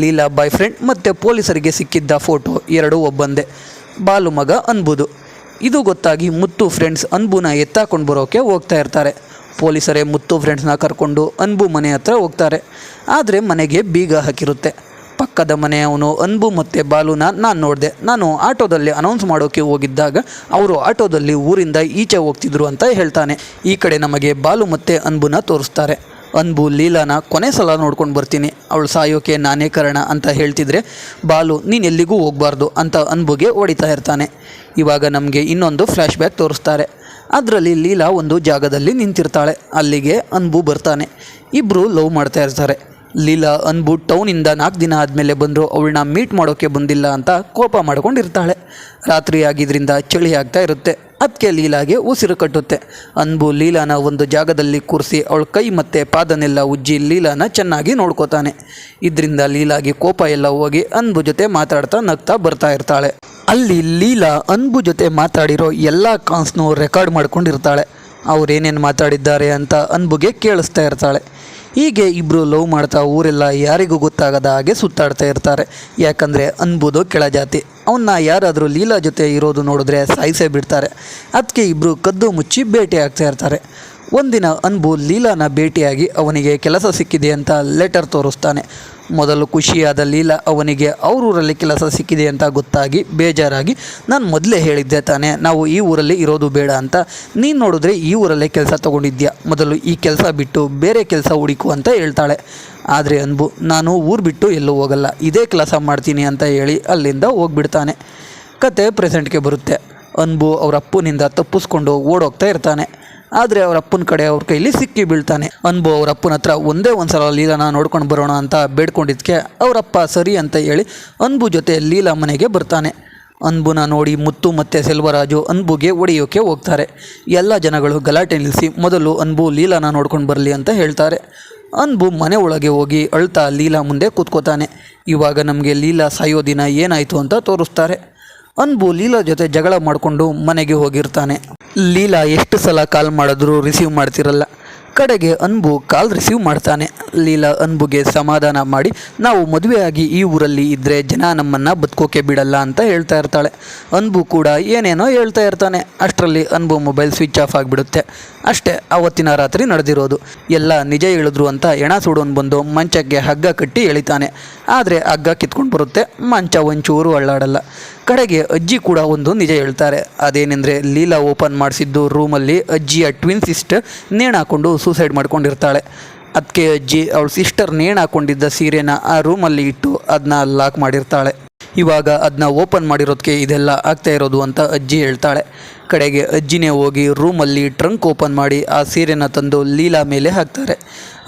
ಲೀಲಾ ಬಾಯ್ ಫ್ರೆಂಡ್ ಮತ್ತು ಪೊಲೀಸರಿಗೆ ಸಿಕ್ಕಿದ್ದ ಫೋಟೋ ಎರಡೂ ಒಬ್ಬಂದೇ. ಬಾಲು ಮಗ ಅನ್ಬುದು. ಇದು ಗೊತ್ತಾಗಿ ಮುತ್ತು ಫ್ರೆಂಡ್ಸ್ ಅನ್ಬುನ ಎತ್ತಾಕೊಂಡು ಬರೋಕೆ ಹೋಗ್ತಾ ಇರ್ತಾರೆ. ಪೊಲೀಸರೇ ಮುತ್ತು ಫ್ರೆಂಡ್ಸ್ನ ಕರ್ಕೊಂಡು ಅನ್ಬು ಮನೆ ಹತ್ರ ಹೋಗ್ತಾರೆ. ಆದರೆ ಮನೆಗೆ ಬೀಗ ಹಾಕಿರುತ್ತೆ. ಪಕ್ಕದ ಮನೆಯವನು ಅನ್ಬು ಮತ್ತು ಬಾಲುನ ನಾನು ನೋಡಿದೆ. ನಾನು ಆಟೋದಲ್ಲಿ ಅನೌನ್ಸ್ ಮಾಡೋಕ್ಕೆ ಹೋಗಿದ್ದಾಗ ಅವರು ಆಟೋದಲ್ಲಿ ಊರಿಂದ ಈಚೆ ಹೋಗ್ತಿದ್ರು ಅಂತ ಹೇಳ್ತಾನೆ. ಈ ಕಡೆ ನಮಗೆ ಬಾಲು ಮತ್ತು ಅನ್ಬುನ ತೋರಿಸ್ತಾರೆ. ಅನ್ಬು ಲೀಲಾನ ಕೊನೆ ಸಲ ನೋಡ್ಕೊಂಡು ಬರ್ತೀನಿ. ಅವಳು ಸಾಯೋಕೆ ನಾನೇ ಕಾರಣ ಅಂತ ಹೇಳ್ತಿದ್ರೆ, ಬಾಲು, ನೀನು ಎಲ್ಲಿಗೂ ಹೋಗಬಾರ್ದು ಅಂತ ಅನ್ಬುಗೆ ಹೊಡಿತಾ ಇರ್ತಾನೆ. ಇವಾಗ ನಮಗೆ ಇನ್ನೊಂದು ಫ್ಲ್ಯಾಶ್ ಬ್ಯಾಕ್ ತೋರಿಸ್ತಾರೆ. ಅದರಲ್ಲಿ ಲೀಲಾ ಒಂದು ಜಾಗದಲ್ಲಿ ನಿಂತಿರ್ತಾಳೆ. ಅಲ್ಲಿಗೆ ಅನ್ಬು ಬರ್ತಾನೆ. ಇಬ್ಬರು ಲವ್ ಮಾಡ್ತಾ ಇರ್ತಾರೆ. ಲೀಲಾ ಅನ್ಬು ಟೌನಿಂದ ನಾಲ್ಕು ದಿನ ಆದಮೇಲೆ ಬಂದರು. ಅವಳನ್ನ ಮೀಟ್ ಮಾಡೋಕ್ಕೆ ಬಂದಿಲ್ಲ ಅಂತ ಕೋಪ ಮಾಡ್ಕೊಂಡಿರ್ತಾಳೆ. ರಾತ್ರಿ ಆಗಿದ್ದರಿಂದ ಚಳಿ ಆಗ್ತಾ ಇರುತ್ತೆ. ಅದಕ್ಕೆ ಲೀಲಾಗೆ ಉಸಿರು ಕಟ್ಟುತ್ತೆ. ಅನ್ಬು ಲೀಲಾನ ಒಂದು ಜಾಗದಲ್ಲಿ ಕೂರಿಸಿ ಅವಳ ಕೈ ಮತ್ತು ಪಾದನೆಲ್ಲ ಉಜ್ಜಿ ಲೀಲಾನ ಚೆನ್ನಾಗಿ ನೋಡ್ಕೋತಾನೆ. ಇದರಿಂದ ಲೀಲಾಗೆ ಕೋಪ ಎಲ್ಲ ಹೋಗಿ ಅನ್ಬು ಜೊತೆ ಮಾತಾಡ್ತಾ ನಗ್ತಾ ಬರ್ತಾ ಇರ್ತಾಳೆ. ಅಲ್ಲಿ ಲೀಲಾ ಅನ್ಬು ಜೊತೆ ಮಾತಾಡಿರೋ ಎಲ್ಲ ಕಾನ್ಸ್ನೂ ರೆಕಾರ್ಡ್ ಮಾಡ್ಕೊಂಡಿರ್ತಾಳೆ. ಅವ್ರೇನೇನು ಮಾತಾಡಿದ್ದಾರೆ ಅಂತ ಅನ್ಬುಗೆ ಕೇಳಿಸ್ತಾ ಇರ್ತಾಳೆ. ಹೀಗೆ ಇಬ್ಬರು ಲವ್ ಮಾಡ್ತಾ ಊರೆಲ್ಲ ಯಾರಿಗೂ ಗೊತ್ತಾಗದ ಹಾಗೆ ಸುತ್ತಾಡ್ತಾ ಇರ್ತಾರೆ. ಯಾಕಂದರೆ ಅನ್ಬೋದು ಕೆಳಜಾತಿ ಅವನ್ನ ಯಾರಾದರೂ ಲೀಲಾ ಜೊತೆ ಇರೋದು ನೋಡಿದ್ರೆ ಸಾಯಿಸೇ ಬಿಡ್ತಾರೆ. ಅದಕ್ಕೆ ಇಬ್ಬರು ಕದ್ದು ಮುಚ್ಚಿ ಭೇಟಿ ಆಗ್ತಾ ಇರ್ತಾರೆ. ಒಂದಿನ ಅನ್ಬು ಲೀಲಾನ ಭೇಟಿಯಾಗಿ ಅವನಿಗೆ ಕೆಲಸ ಸಿಕ್ಕಿದೆ ಅಂತ ಲೆಟರ್ ತೋರಿಸ್ತಾನೆ. ಮೊದಲು ಖುಷಿಯಾದ ಲೀಲಾ ಅವನಿಗೆ, ಅವ್ರೂರಲ್ಲಿ ಕೆಲಸ ಸಿಕ್ಕಿದೆ ಅಂತ ಗೊತ್ತಾಗಿ ಬೇಜಾರಾಗಿ ನಾನು ಮೊದಲೇ ಹೇಳಿದ್ದೆ ತಾನೆ, ನಾವು ಈ ಊರಲ್ಲಿ ಇರೋದು ಬೇಡ ಅಂತ. ನೀನು ನೋಡಿದ್ರೆ ಈ ಊರಲ್ಲೇ ಕೆಲಸ ತೊಗೊಂಡಿದ್ಯಾ? ಮೊದಲು ಈ ಕೆಲಸ ಬಿಟ್ಟು ಬೇರೆ ಕೆಲಸ ಹುಡುಕು ಅಂತ ಹೇಳ್ತಾಳೆ. ಆದರೆ ಅನ್ಬು, ನಾನು ಊರು ಬಿಟ್ಟು ಎಲ್ಲೂ ಹೋಗಲ್ಲ, ಇದೇ ಕೆಲಸ ಮಾಡ್ತೀನಿ ಅಂತ ಹೇಳಿ ಅಲ್ಲಿಂದ ಹೋಗ್ಬಿಡ್ತಾನೆ. ಕತೆ ಪ್ರೆಸೆಂಟ್ಗೆ ಬರುತ್ತೆ. ಅನ್ಬು ಅವರ ಅಪ್ಪನಿಂದ ತಪ್ಪಿಸ್ಕೊಂಡು ಓಡೋಗ್ತಾ ಇರ್ತಾನೆ. ಆದರೆ ಅವರ ಅಪ್ಪನ ಕಡೆ ಅವ್ರ ಕೈಲಿ ಸಿಕ್ಕಿ ಬೀಳ್ತಾನೆ. ಅನ್ಬು ಅವ್ರ ಅಪ್ಪನ ಹತ್ರ ಒಂದೇ ಒಂದು ಸಲ ಲೀಲಾನ ನೋಡ್ಕೊಂಡು ಬರೋಣ ಅಂತ ಬೇಡ್ಕೊಂಡಿದ್ದಕ್ಕೆ ಅವರಪ್ಪ ಸರಿ ಅಂತ ಹೇಳಿ ಅನ್ಬು ಜೊತೆ ಲೀಲಾ ಮನೆಗೆ ಬರ್ತಾನೆ. ಅನ್ಬುನ ನೋಡಿ ಮುತ್ತು ಮತ್ತು ಸೆಲ್ವರಾಜು ಅನ್ಬುಗೆ ಒಡೆಯೋಕೆ ಹೋಗ್ತಾರೆ. ಎಲ್ಲ ಜನಗಳು ಗಲಾಟೆ ನಿಲ್ಲಿಸಿ ಮೊದಲು ಅನ್ಬು ಲೀಲಾನ ನೋಡ್ಕೊಂಡು ಬರಲಿ ಅಂತ ಹೇಳ್ತಾರೆ. ಅನ್ಬು ಮನೆ ಒಳಗೆ ಹೋಗಿ ಅಳ್ತಾ ಲೀಲಾ ಮುಂದೆ ಕೂತ್ಕೋತಾನೆ. ಇವಾಗ ನಮಗೆ ಲೀಲಾ ಸಾಯೋ ದಿನ ಏನಾಯಿತು ಅಂತ ತೋರಿಸ್ತಾರೆ. ಅನ್ಬು ಲೀಲಾ ಜೊತೆ ಜಗಳ ಮಾಡಿಕೊಂಡು ಮನೆಗೆ ಹೋಗಿರ್ತಾನೆ. ಲೀಲಾ ಎಷ್ಟು ಸಲ ಕಾಲ್ ಮಾಡಿದ್ರೂ ರಿಸೀವ್ ಮಾಡ್ತಿರಲ್ಲ. ಕಡೆಗೆ ಅನ್ಬು ಕಾಲ್ ರಿಸೀವ್ ಮಾಡ್ತಾನೆ. ಲೀಲಾ ಅನ್ಬುಗೆ ಸಮಾಧಾನ ಮಾಡಿ, ನಾವು ಮದುವೆಯಾಗಿ ಈ ಊರಲ್ಲಿ ಇದ್ದರೆ ಜನ ನಮ್ಮನ್ನು ಬದುಕೋಕೆ ಬಿಡಲ್ಲ ಅಂತ ಹೇಳ್ತಾ ಇರ್ತಾಳೆ. ಅನ್ಬು ಕೂಡ ಏನೇನೋ ಹೇಳ್ತಾ ಇರ್ತಾನೆ. ಅಷ್ಟರಲ್ಲಿ ಅನ್ಬು ಮೊಬೈಲ್ ಸ್ವಿಚ್ ಆಫ್ ಆಗಿಬಿಡುತ್ತೆ. ಅಷ್ಟೇ ಆವತ್ತಿನ ರಾತ್ರಿ ನಡೆದಿರೋದು. ಎಲ್ಲ ನಿಜ ಹೇಳಿದ್ರು ಅಂತ ಎಣ ಸುಡೋನ್ ಬಂದು ಮಂಚಕ್ಕೆ ಹಗ್ಗ ಕಟ್ಟಿ ಎಳಿತಾನೆ. ಆದರೆ ಹಗ್ಗ ಕಿತ್ಕೊಂಡು ಬರುತ್ತೆ, ಮಂಚ ಒಂಚೂರು ಅಳ್ಳಾಡಲ್ಲ. ಕಡೆಗೆ ಅಜ್ಜಿ ಕೂಡ ಒಂದು ನಿಜ ಹೇಳ್ತಾರೆ. ಅದೇನೆಂದರೆ ಲೀಲಾ ಓಪನ್ ಮಾಡಿಸಿದ್ದು ರೂಮಲ್ಲಿ ಅಜ್ಜಿಯ ಟ್ವಿನ್ ಸಿಸ್ಟರ್ ನೇಣಾಕೊಂಡು ಸೂಸೈಡ್ ಮಾಡ್ಕೊಂಡಿರ್ತಾಳೆ. ಅದಕ್ಕೆ ಅಜ್ಜಿ ಅವಳ ಸಿಸ್ಟರ್ ನೇಣಾಕೊಂಡಿದ್ದ ಸೀರೆನ ಆ ರೂಮಲ್ಲಿ ಇಟ್ಟು ಅದನ್ನ ಲಾಕ್ ಮಾಡಿರ್ತಾಳೆ. ಇವಾಗ ಅದನ್ನ ಓಪನ್ ಮಾಡಿರೋದಕ್ಕೆ ಇದೆಲ್ಲ ಆಗ್ತಾ ಇರೋದು ಅಂತ ಅಜ್ಜಿ ಹೇಳ್ತಾಳೆ. ಕಡೆಗೆ ಅಜ್ಜಿನೇ ಹೋಗಿ ರೂಮಲ್ಲಿ ಟ್ರಂಕ್ ಓಪನ್ ಮಾಡಿ ಆ ಸೀರೆನ ತಂದು ಲೀಲಾ ಮೇಲೆ ಹಾಕ್ತಾರೆ.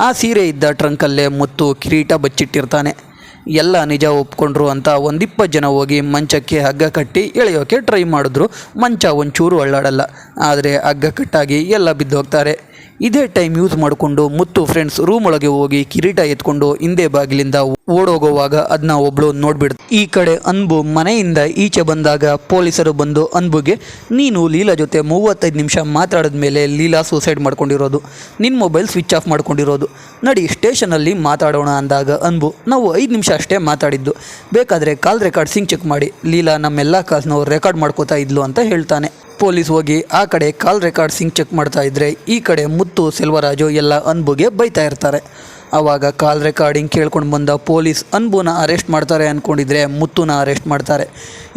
ಆ ಸೀರೆ ಇದ್ದ ಟ್ರಂಕಲ್ಲೇ ಮುತ್ತು ಕಿರೀಟ ಬಚ್ಚಿಟ್ಟಿರ್ತಾನೆ. ಎಲ್ಲ ನಿಜ ಒಪ್ಕೊಂಡ್ರು ಅಂತ ಒಂದಿಪ್ಪತ್ತು ಜನ ಹೋಗಿ ಮಂಚಕ್ಕೆ ಹಗ್ಗ ಕಟ್ಟಿ ಎಳೆಯೋಕೆ ಟ್ರೈ ಮಾಡಿದ್ರು. ಮಂಚ ಒಂಚೂರು ಅಳ್ಳಾಡಲ್ಲ. ಆದರೆ ಹಗ್ಗ ಕಟ್ಟಾಗಿ ಎಲ್ಲ ಬಿದ್ದೋಗ್ತಾರೆ. ಇದೇ ಟೈಮ್ ಯೂಸ್ ಮಾಡಿಕೊಂಡು ಮುತ್ತು ಫ್ರೆಂಡ್ಸ್ ರೂಮ್ ಒಳಗೆ ಹೋಗಿ ಕಿರೀಟ ಎತ್ಕೊಂಡು ಹಿಂದೆ ಬಾಗಿಲಿಂದ ಓಡೋಗುವಾಗ ಅದನ್ನ ಒಬ್ಳು ನೋಡ್ಬಿಡ್ ಈ ಕಡೆ ಅನ್ಬು ಮನೆಯಿಂದ ಈಚೆ ಬಂದಾಗ ಪೊಲೀಸರು ಬಂದು ಅನ್ಬುಗೆ, ನೀನು ಲೀಲಾ ಜೊತೆ ಮೂವತ್ತೈದು ನಿಮಿಷ ಮಾತಾಡಿದ ಮೇಲೆ ಲೀಲಾ ಸೂಸೈಡ್ ಮಾಡ್ಕೊಂಡಿರೋದು. ನಿನ್ನ ಮೊಬೈಲ್ ಸ್ವಿಚ್ ಆಫ್ ಮಾಡ್ಕೊಂಡಿರೋದು. ನಡಿ ಸ್ಟೇಷನಲ್ಲಿ ಮಾತಾಡೋಣ ಅಂದಾಗ ಅನ್ಬು, ನಾವು ಐದು ನಿಮಿಷ ಅಷ್ಟೇ ಮಾತಾಡಿದ್ದು. ಬೇಕಾದರೆ ಕಾಲ್ ರೆಕಾರ್ಡ್ ಸಿಂಗ್ ಚೆಕ್ ಮಾಡಿ. ಲೀಲಾ ನಮ್ಮೆಲ್ಲ ಕಾಲ್ಸ್ನವ್ರು ರೆಕಾರ್ಡ್ ಮಾಡ್ಕೋತಾ ಇದ್ಲು ಅಂತ ಹೇಳ್ತಾನೆ. ಪೊಲೀಸ್ ಹೋಗಿ ಆ ಕಡೆ ಕಾಲ್ ರೆಕಾರ್ಡ್ಸಿಂಗ್ ಚೆಕ್ ಮಾಡ್ತಾ ಇದ್ರೆ ಈ ಕಡೆ ಮುತ್ತು, ಸೆಲ್ವರಾಜು ಎಲ್ಲ ಅನ್ಬುಗೆ ಬೈತಾ ಇರ್ತಾರೆ. ಆವಾಗ ಕಾಲ್ ರೆಕಾರ್ಡಿಂಗ್ ಕೇಳ್ಕೊಂಡು ಬಂದ ಪೊಲೀಸ್ ಅನ್ಬುನ ಅರೆಸ್ಟ್ ಮಾಡ್ತಾರೆ ಅಂದ್ಕೊಂಡಿದ್ರೆ ಮುತ್ತುನ ಅರೆಸ್ಟ್ ಮಾಡ್ತಾರೆ.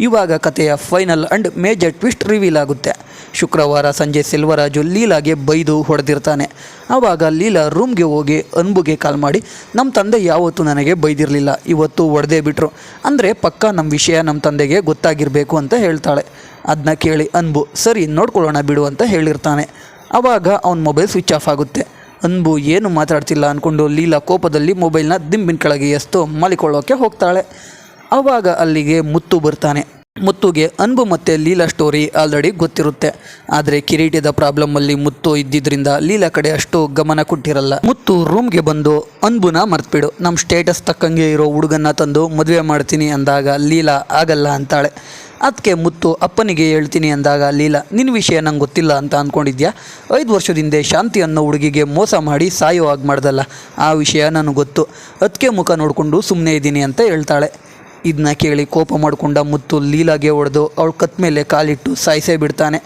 ಇವಾಗ ಕಥೆಯ final and major twist reveal ಆಗುತ್ತೆ. ಶುಕ್ರವಾರ ಸಂಜೆ ಸೆಲ್ವರಾಜು ಲೀಲಾಗೆ ಬೈದು ಹೊಡೆದಿರ್ತಾನೆ. ಆವಾಗ ಲೀಲಾ ರೂಮ್ಗೆ ಹೋಗಿ ಅನ್ಬುಗೆ ಕಾಲ್ ಮಾಡಿ ನಮ್ಮ ತಂದೆ ಯಾವತ್ತೂ ನನಗೆ ಬೈದಿರಲಿಲ್ಲ, ಇವತ್ತು ಹೊಡೆದೇ ಬಿಟ್ರು. ಅಂದರೆ ಪಕ್ಕ ನಮ್ಮ ವಿಷಯ ನಮ್ಮ ತಂದೆಗೆ ಗೊತ್ತಾಗಿರಬೇಕು ಅಂತ ಹೇಳ್ತಾಳೆ. ಅದನ್ನ ಕೇಳಿ, ಅನ್ಬು, ಸರಿ, ನೋಡ್ಕೊಳ್ಳೋಣ ಬಿಡು ಅಂತ ಹೇಳಿರ್ತಾನೆ. ಆವಾಗ ಅವನ ಮೊಬೈಲ್ ಸ್ವಿಚ್ ಆಫ್ ಆಗುತ್ತೆ. ಅನ್ಬು, ಏನು ಮಾತಾಡ್ತಿಲ್ಲ? ಅಂದ್ಕೊಂಡು ಲೀಲಾ ಕೋಪದಲ್ಲಿ ಮೊಬೈಲ್ನ ದಿಂಬಿನ ಕೆಳಗೆ ಎಸ್ತು ಮಲಿಕೊಳ್ಳೋಕೆ ಹೋಗ್ತಾಳೆ. ಆವಾಗ ಅಲ್ಲಿಗೆ ಮುತ್ತು ಬರ್ತಾನೆ. ಮುತ್ತುಗೆ ಅನ್ಬು ಮತ್ತು ಲೀಲಾ ಸ್ಟೋರಿ ಆಲ್ರೆಡಿ ಗೊತ್ತಿರುತ್ತೆ. ಆದರೆ ಕಿರೀಟದ ಪ್ರಾಬ್ಲಮ್ಮಲ್ಲಿ ಮುತ್ತು ಇದ್ದಿದ್ದರಿಂದ ಲೀಲಾ ಕಡೆ ಅಷ್ಟು ಗಮನ ಕೊಟ್ಟಿರಲ್ಲ. ಮುತ್ತು ರೂಮ್ಗೆ ಬಂದು, ಅನ್ಬುನ ಮರ್ತ್ಬಿಡು. ನಮ್ಮ ಸ್ಟೇಟಸ್ ತಕ್ಕಂಗೆ ಇರೋ ಹುಡುಗನ್ನ ತಂದು ಮದುವೆ ಮಾಡ್ತೀನಿ ಅಂದಾಗ ಲೀಲಾ ಆಗಲ್ಲ ಅಂತಾಳೆ. ಅದಕ್ಕೆ ಮುತ್ತು ಅಪ್ಪನಿಗೆ ಹೇಳ್ತೀನಿ ಅಂದಾಗ, ಲೀಲಾ ನಿನ್ನ ವಿಷಯ ನಂಗೆ ಗೊತ್ತಿಲ್ಲ ಅಂತ ಅಂದ್ಕೊಂಡಿದ್ಯಾ ಐದು ವರ್ಷದಿಂದ ಶಾಂತಿ ಅನ್ನೋ ಹುಡುಗಿಗೆ ಮೋಸ ಮಾಡಿ ಸಾಯೋ ಆಗಿ ಮಾಡ್ದಲ್ಲ, ಆ ವಿಷಯ ನನಗೆ ಗೊತ್ತು. ಅದಕ್ಕೆ ಮುಖ ನೋಡಿಕೊಂಡು ಸುಮ್ಮನೆ ಇದ್ದೀನಿ ಅಂತ ಹೇಳ್ತಾಳೆ. ಇದನ್ನ ಕೇಳಿ ಕೋಪ ಮಾಡಿಕೊಂಡ ಮುತ್ತು ಲೀಲಾಗೆ ಹೊಡೆದು ಅವಳು ಕತ್ ಮೇಲೆ ಕಾಲಿಟ್ಟು ಸಾಯಿಸೇ ಬಿಡ್ತಾನೆ.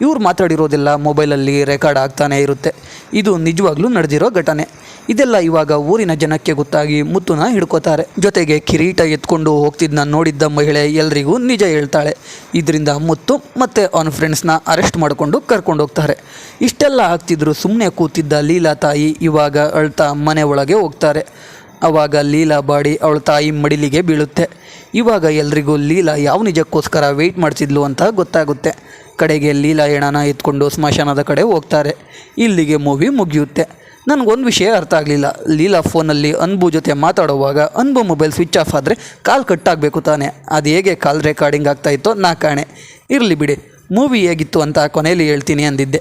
ಇವ್ರು ಮಾತಾಡಿರೋದಿಲ್ಲ ಮೊಬೈಲಲ್ಲಿ ರೆಕಾರ್ಡ್ ಆಗ್ತಾನೇ ಇರುತ್ತೆ. ಇದು ನಿಜವಾಗ್ಲೂ ನಡೆದಿರೋ ಘಟನೆ. ಇದೆಲ್ಲ ಇವಾಗ ಊರಿನ ಜನಕ್ಕೆ ಗೊತ್ತಾಗಿ ಮುತ್ತುನ ಹಿಡ್ಕೋತಾರೆ. ಜೊತೆಗೆ ಕಿರೀಟ ಎತ್ಕೊಂಡು ಹೋಗ್ತಿದ್ನ ನೋಡಿದ್ದ ಮಹಿಳೆ ಎಲ್ರಿಗೂ ನಿಜ ಹೇಳ್ತಾಳೆ. ಇದರಿಂದ ಮುತ್ತು ಮತ್ತೆ ಅವನ ಫ್ರೆಂಡ್ಸ್ನ ಅರೆಸ್ಟ್ ಮಾಡಿಕೊಂಡು ಕರ್ಕೊಂಡು ಹೋಗ್ತಾರೆ. ಇಷ್ಟೆಲ್ಲ ಆಗ್ತಿದ್ರು ಸುಮ್ಮನೆ ಕೂತಿದ್ದ ಲೀಲಾ ತಾಯಿ ಇವಾಗ ಅಳ್ತಾ ಮನೆ ಒಳಗೆ ಹೋಗ್ತಾರೆ. ಆವಾಗ ಲೀಲಾ ಬಾಡಿ ಅವಳ ತಾಯಿ ಮಡಿಲಿಗೆ ಬೀಳುತ್ತೆ. ಇವಾಗ ಎಲ್ರಿಗೂ ಲೀಲಾ ಯಾವ ನಿಜಕ್ಕೋಸ್ಕರ ವೆಯ್ಟ್ ಮಾಡ್ತಿದ್ಲು ಅಂತ ಗೊತ್ತಾಗುತ್ತೆ. ಕಡೆಗೆ ಲೀಲಾ ಹೆಣನ ಎತ್ಕೊಂಡು ಸ್ಮಶಾನದ ಕಡೆ ಹೋಗ್ತಾರೆ. ಇಲ್ಲಿಗೆ ಮೂವಿ ಮುಗಿಯುತ್ತೆ. ನನಗೊಂದು ವಿಷಯ ಅರ್ಥ ಆಗಲಿಲ್ಲ. ಲೀಲಾ ಫೋನಲ್ಲಿ ಅನ್ಬು ಜೊತೆ ಮಾತಾಡುವಾಗ ಅನ್ಬು ಮೊಬೈಲ್ ಸ್ವಿಚ್ ಆಫ್ ಆದರೆ ಕಾಲ್ ಕಟ್ ಆಗಬೇಕು ತಾನೆ. ಅದು ಹೇಗೆ ಕಾಲ್ ರೆಕಾರ್ಡಿಂಗ್ ಆಗ್ತಾಯಿತ್ತೋ ನಾ ಕಾಣೆ. ಇರಲಿ ಬಿಡಿ. ಮೂವಿ ಹೇಗಿತ್ತು ಅಂತ ಕೊನೆಯಲ್ಲಿ ಹೇಳ್ತೀನಿ ಅಂದಿದ್ದೆ.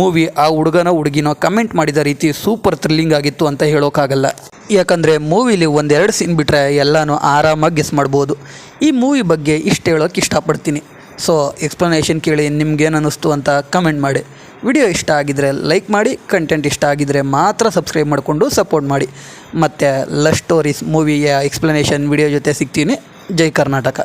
ಮೂವಿ ಆ ಹುಡುಗನೋ ಹುಡುಗಿನೋ ಕಮೆಂಟ್ ಮಾಡಿದ ರೀತಿ ಸೂಪರ್ ಥ್ರಿಲ್ಲಿಂಗ್ ಆಗಿತ್ತು ಅಂತ ಹೇಳೋಕ್ಕಾಗಲ್ಲ ಯಾಕಂದರೆ ಮೂವಿಲಿ ಒಂದೆರಡು ಸೀನ್ ಬಿಟ್ಟರೆ ಎಲ್ಲನೂ ಆರಾಮಾಗಿ ಗೆಸ್ ಮಾಡ್ಬೋದು. ಈ ಮೂವಿ ಬಗ್ಗೆ ಇಷ್ಟು ಹೇಳೋಕೆ ಇಷ್ಟಪಡ್ತೀನಿ. ಸೊ ಎಕ್ಸ್ಪ್ಲನೇಷನ್ ಕೇಳಿ ನಿಮ್ಗೇನು ಅನ್ನಿಸ್ತು ಅಂತ ಕಮೆಂಟ್ ಮಾಡಿ. ವಿಡಿಯೋ ಇಷ್ಟ ಆಗಿದರೆ ಲೈಕ್ ಮಾಡಿ ಕಂಟೆಂಟ್ ಇಷ್ಟ ಆಗಿದರೆ ಮಾತ್ರ ಸಬ್ಸ್ಕ್ರೈಬ್ ಮಾಡಿಕೊಂಡು ಸಪೋರ್ಟ್ ಮಾಡಿ. ಮತ್ತು ಲವ್ ಸ್ಟೋರೀಸ್ ಮೂವಿಯ ಎಕ್ಸ್ಪ್ಲನೇಷನ್ ವಿಡಿಯೋ ಜೊತೆ ಸಿಗ್ತೀನಿ. ಜೈ ಕರ್ನಾಟಕ.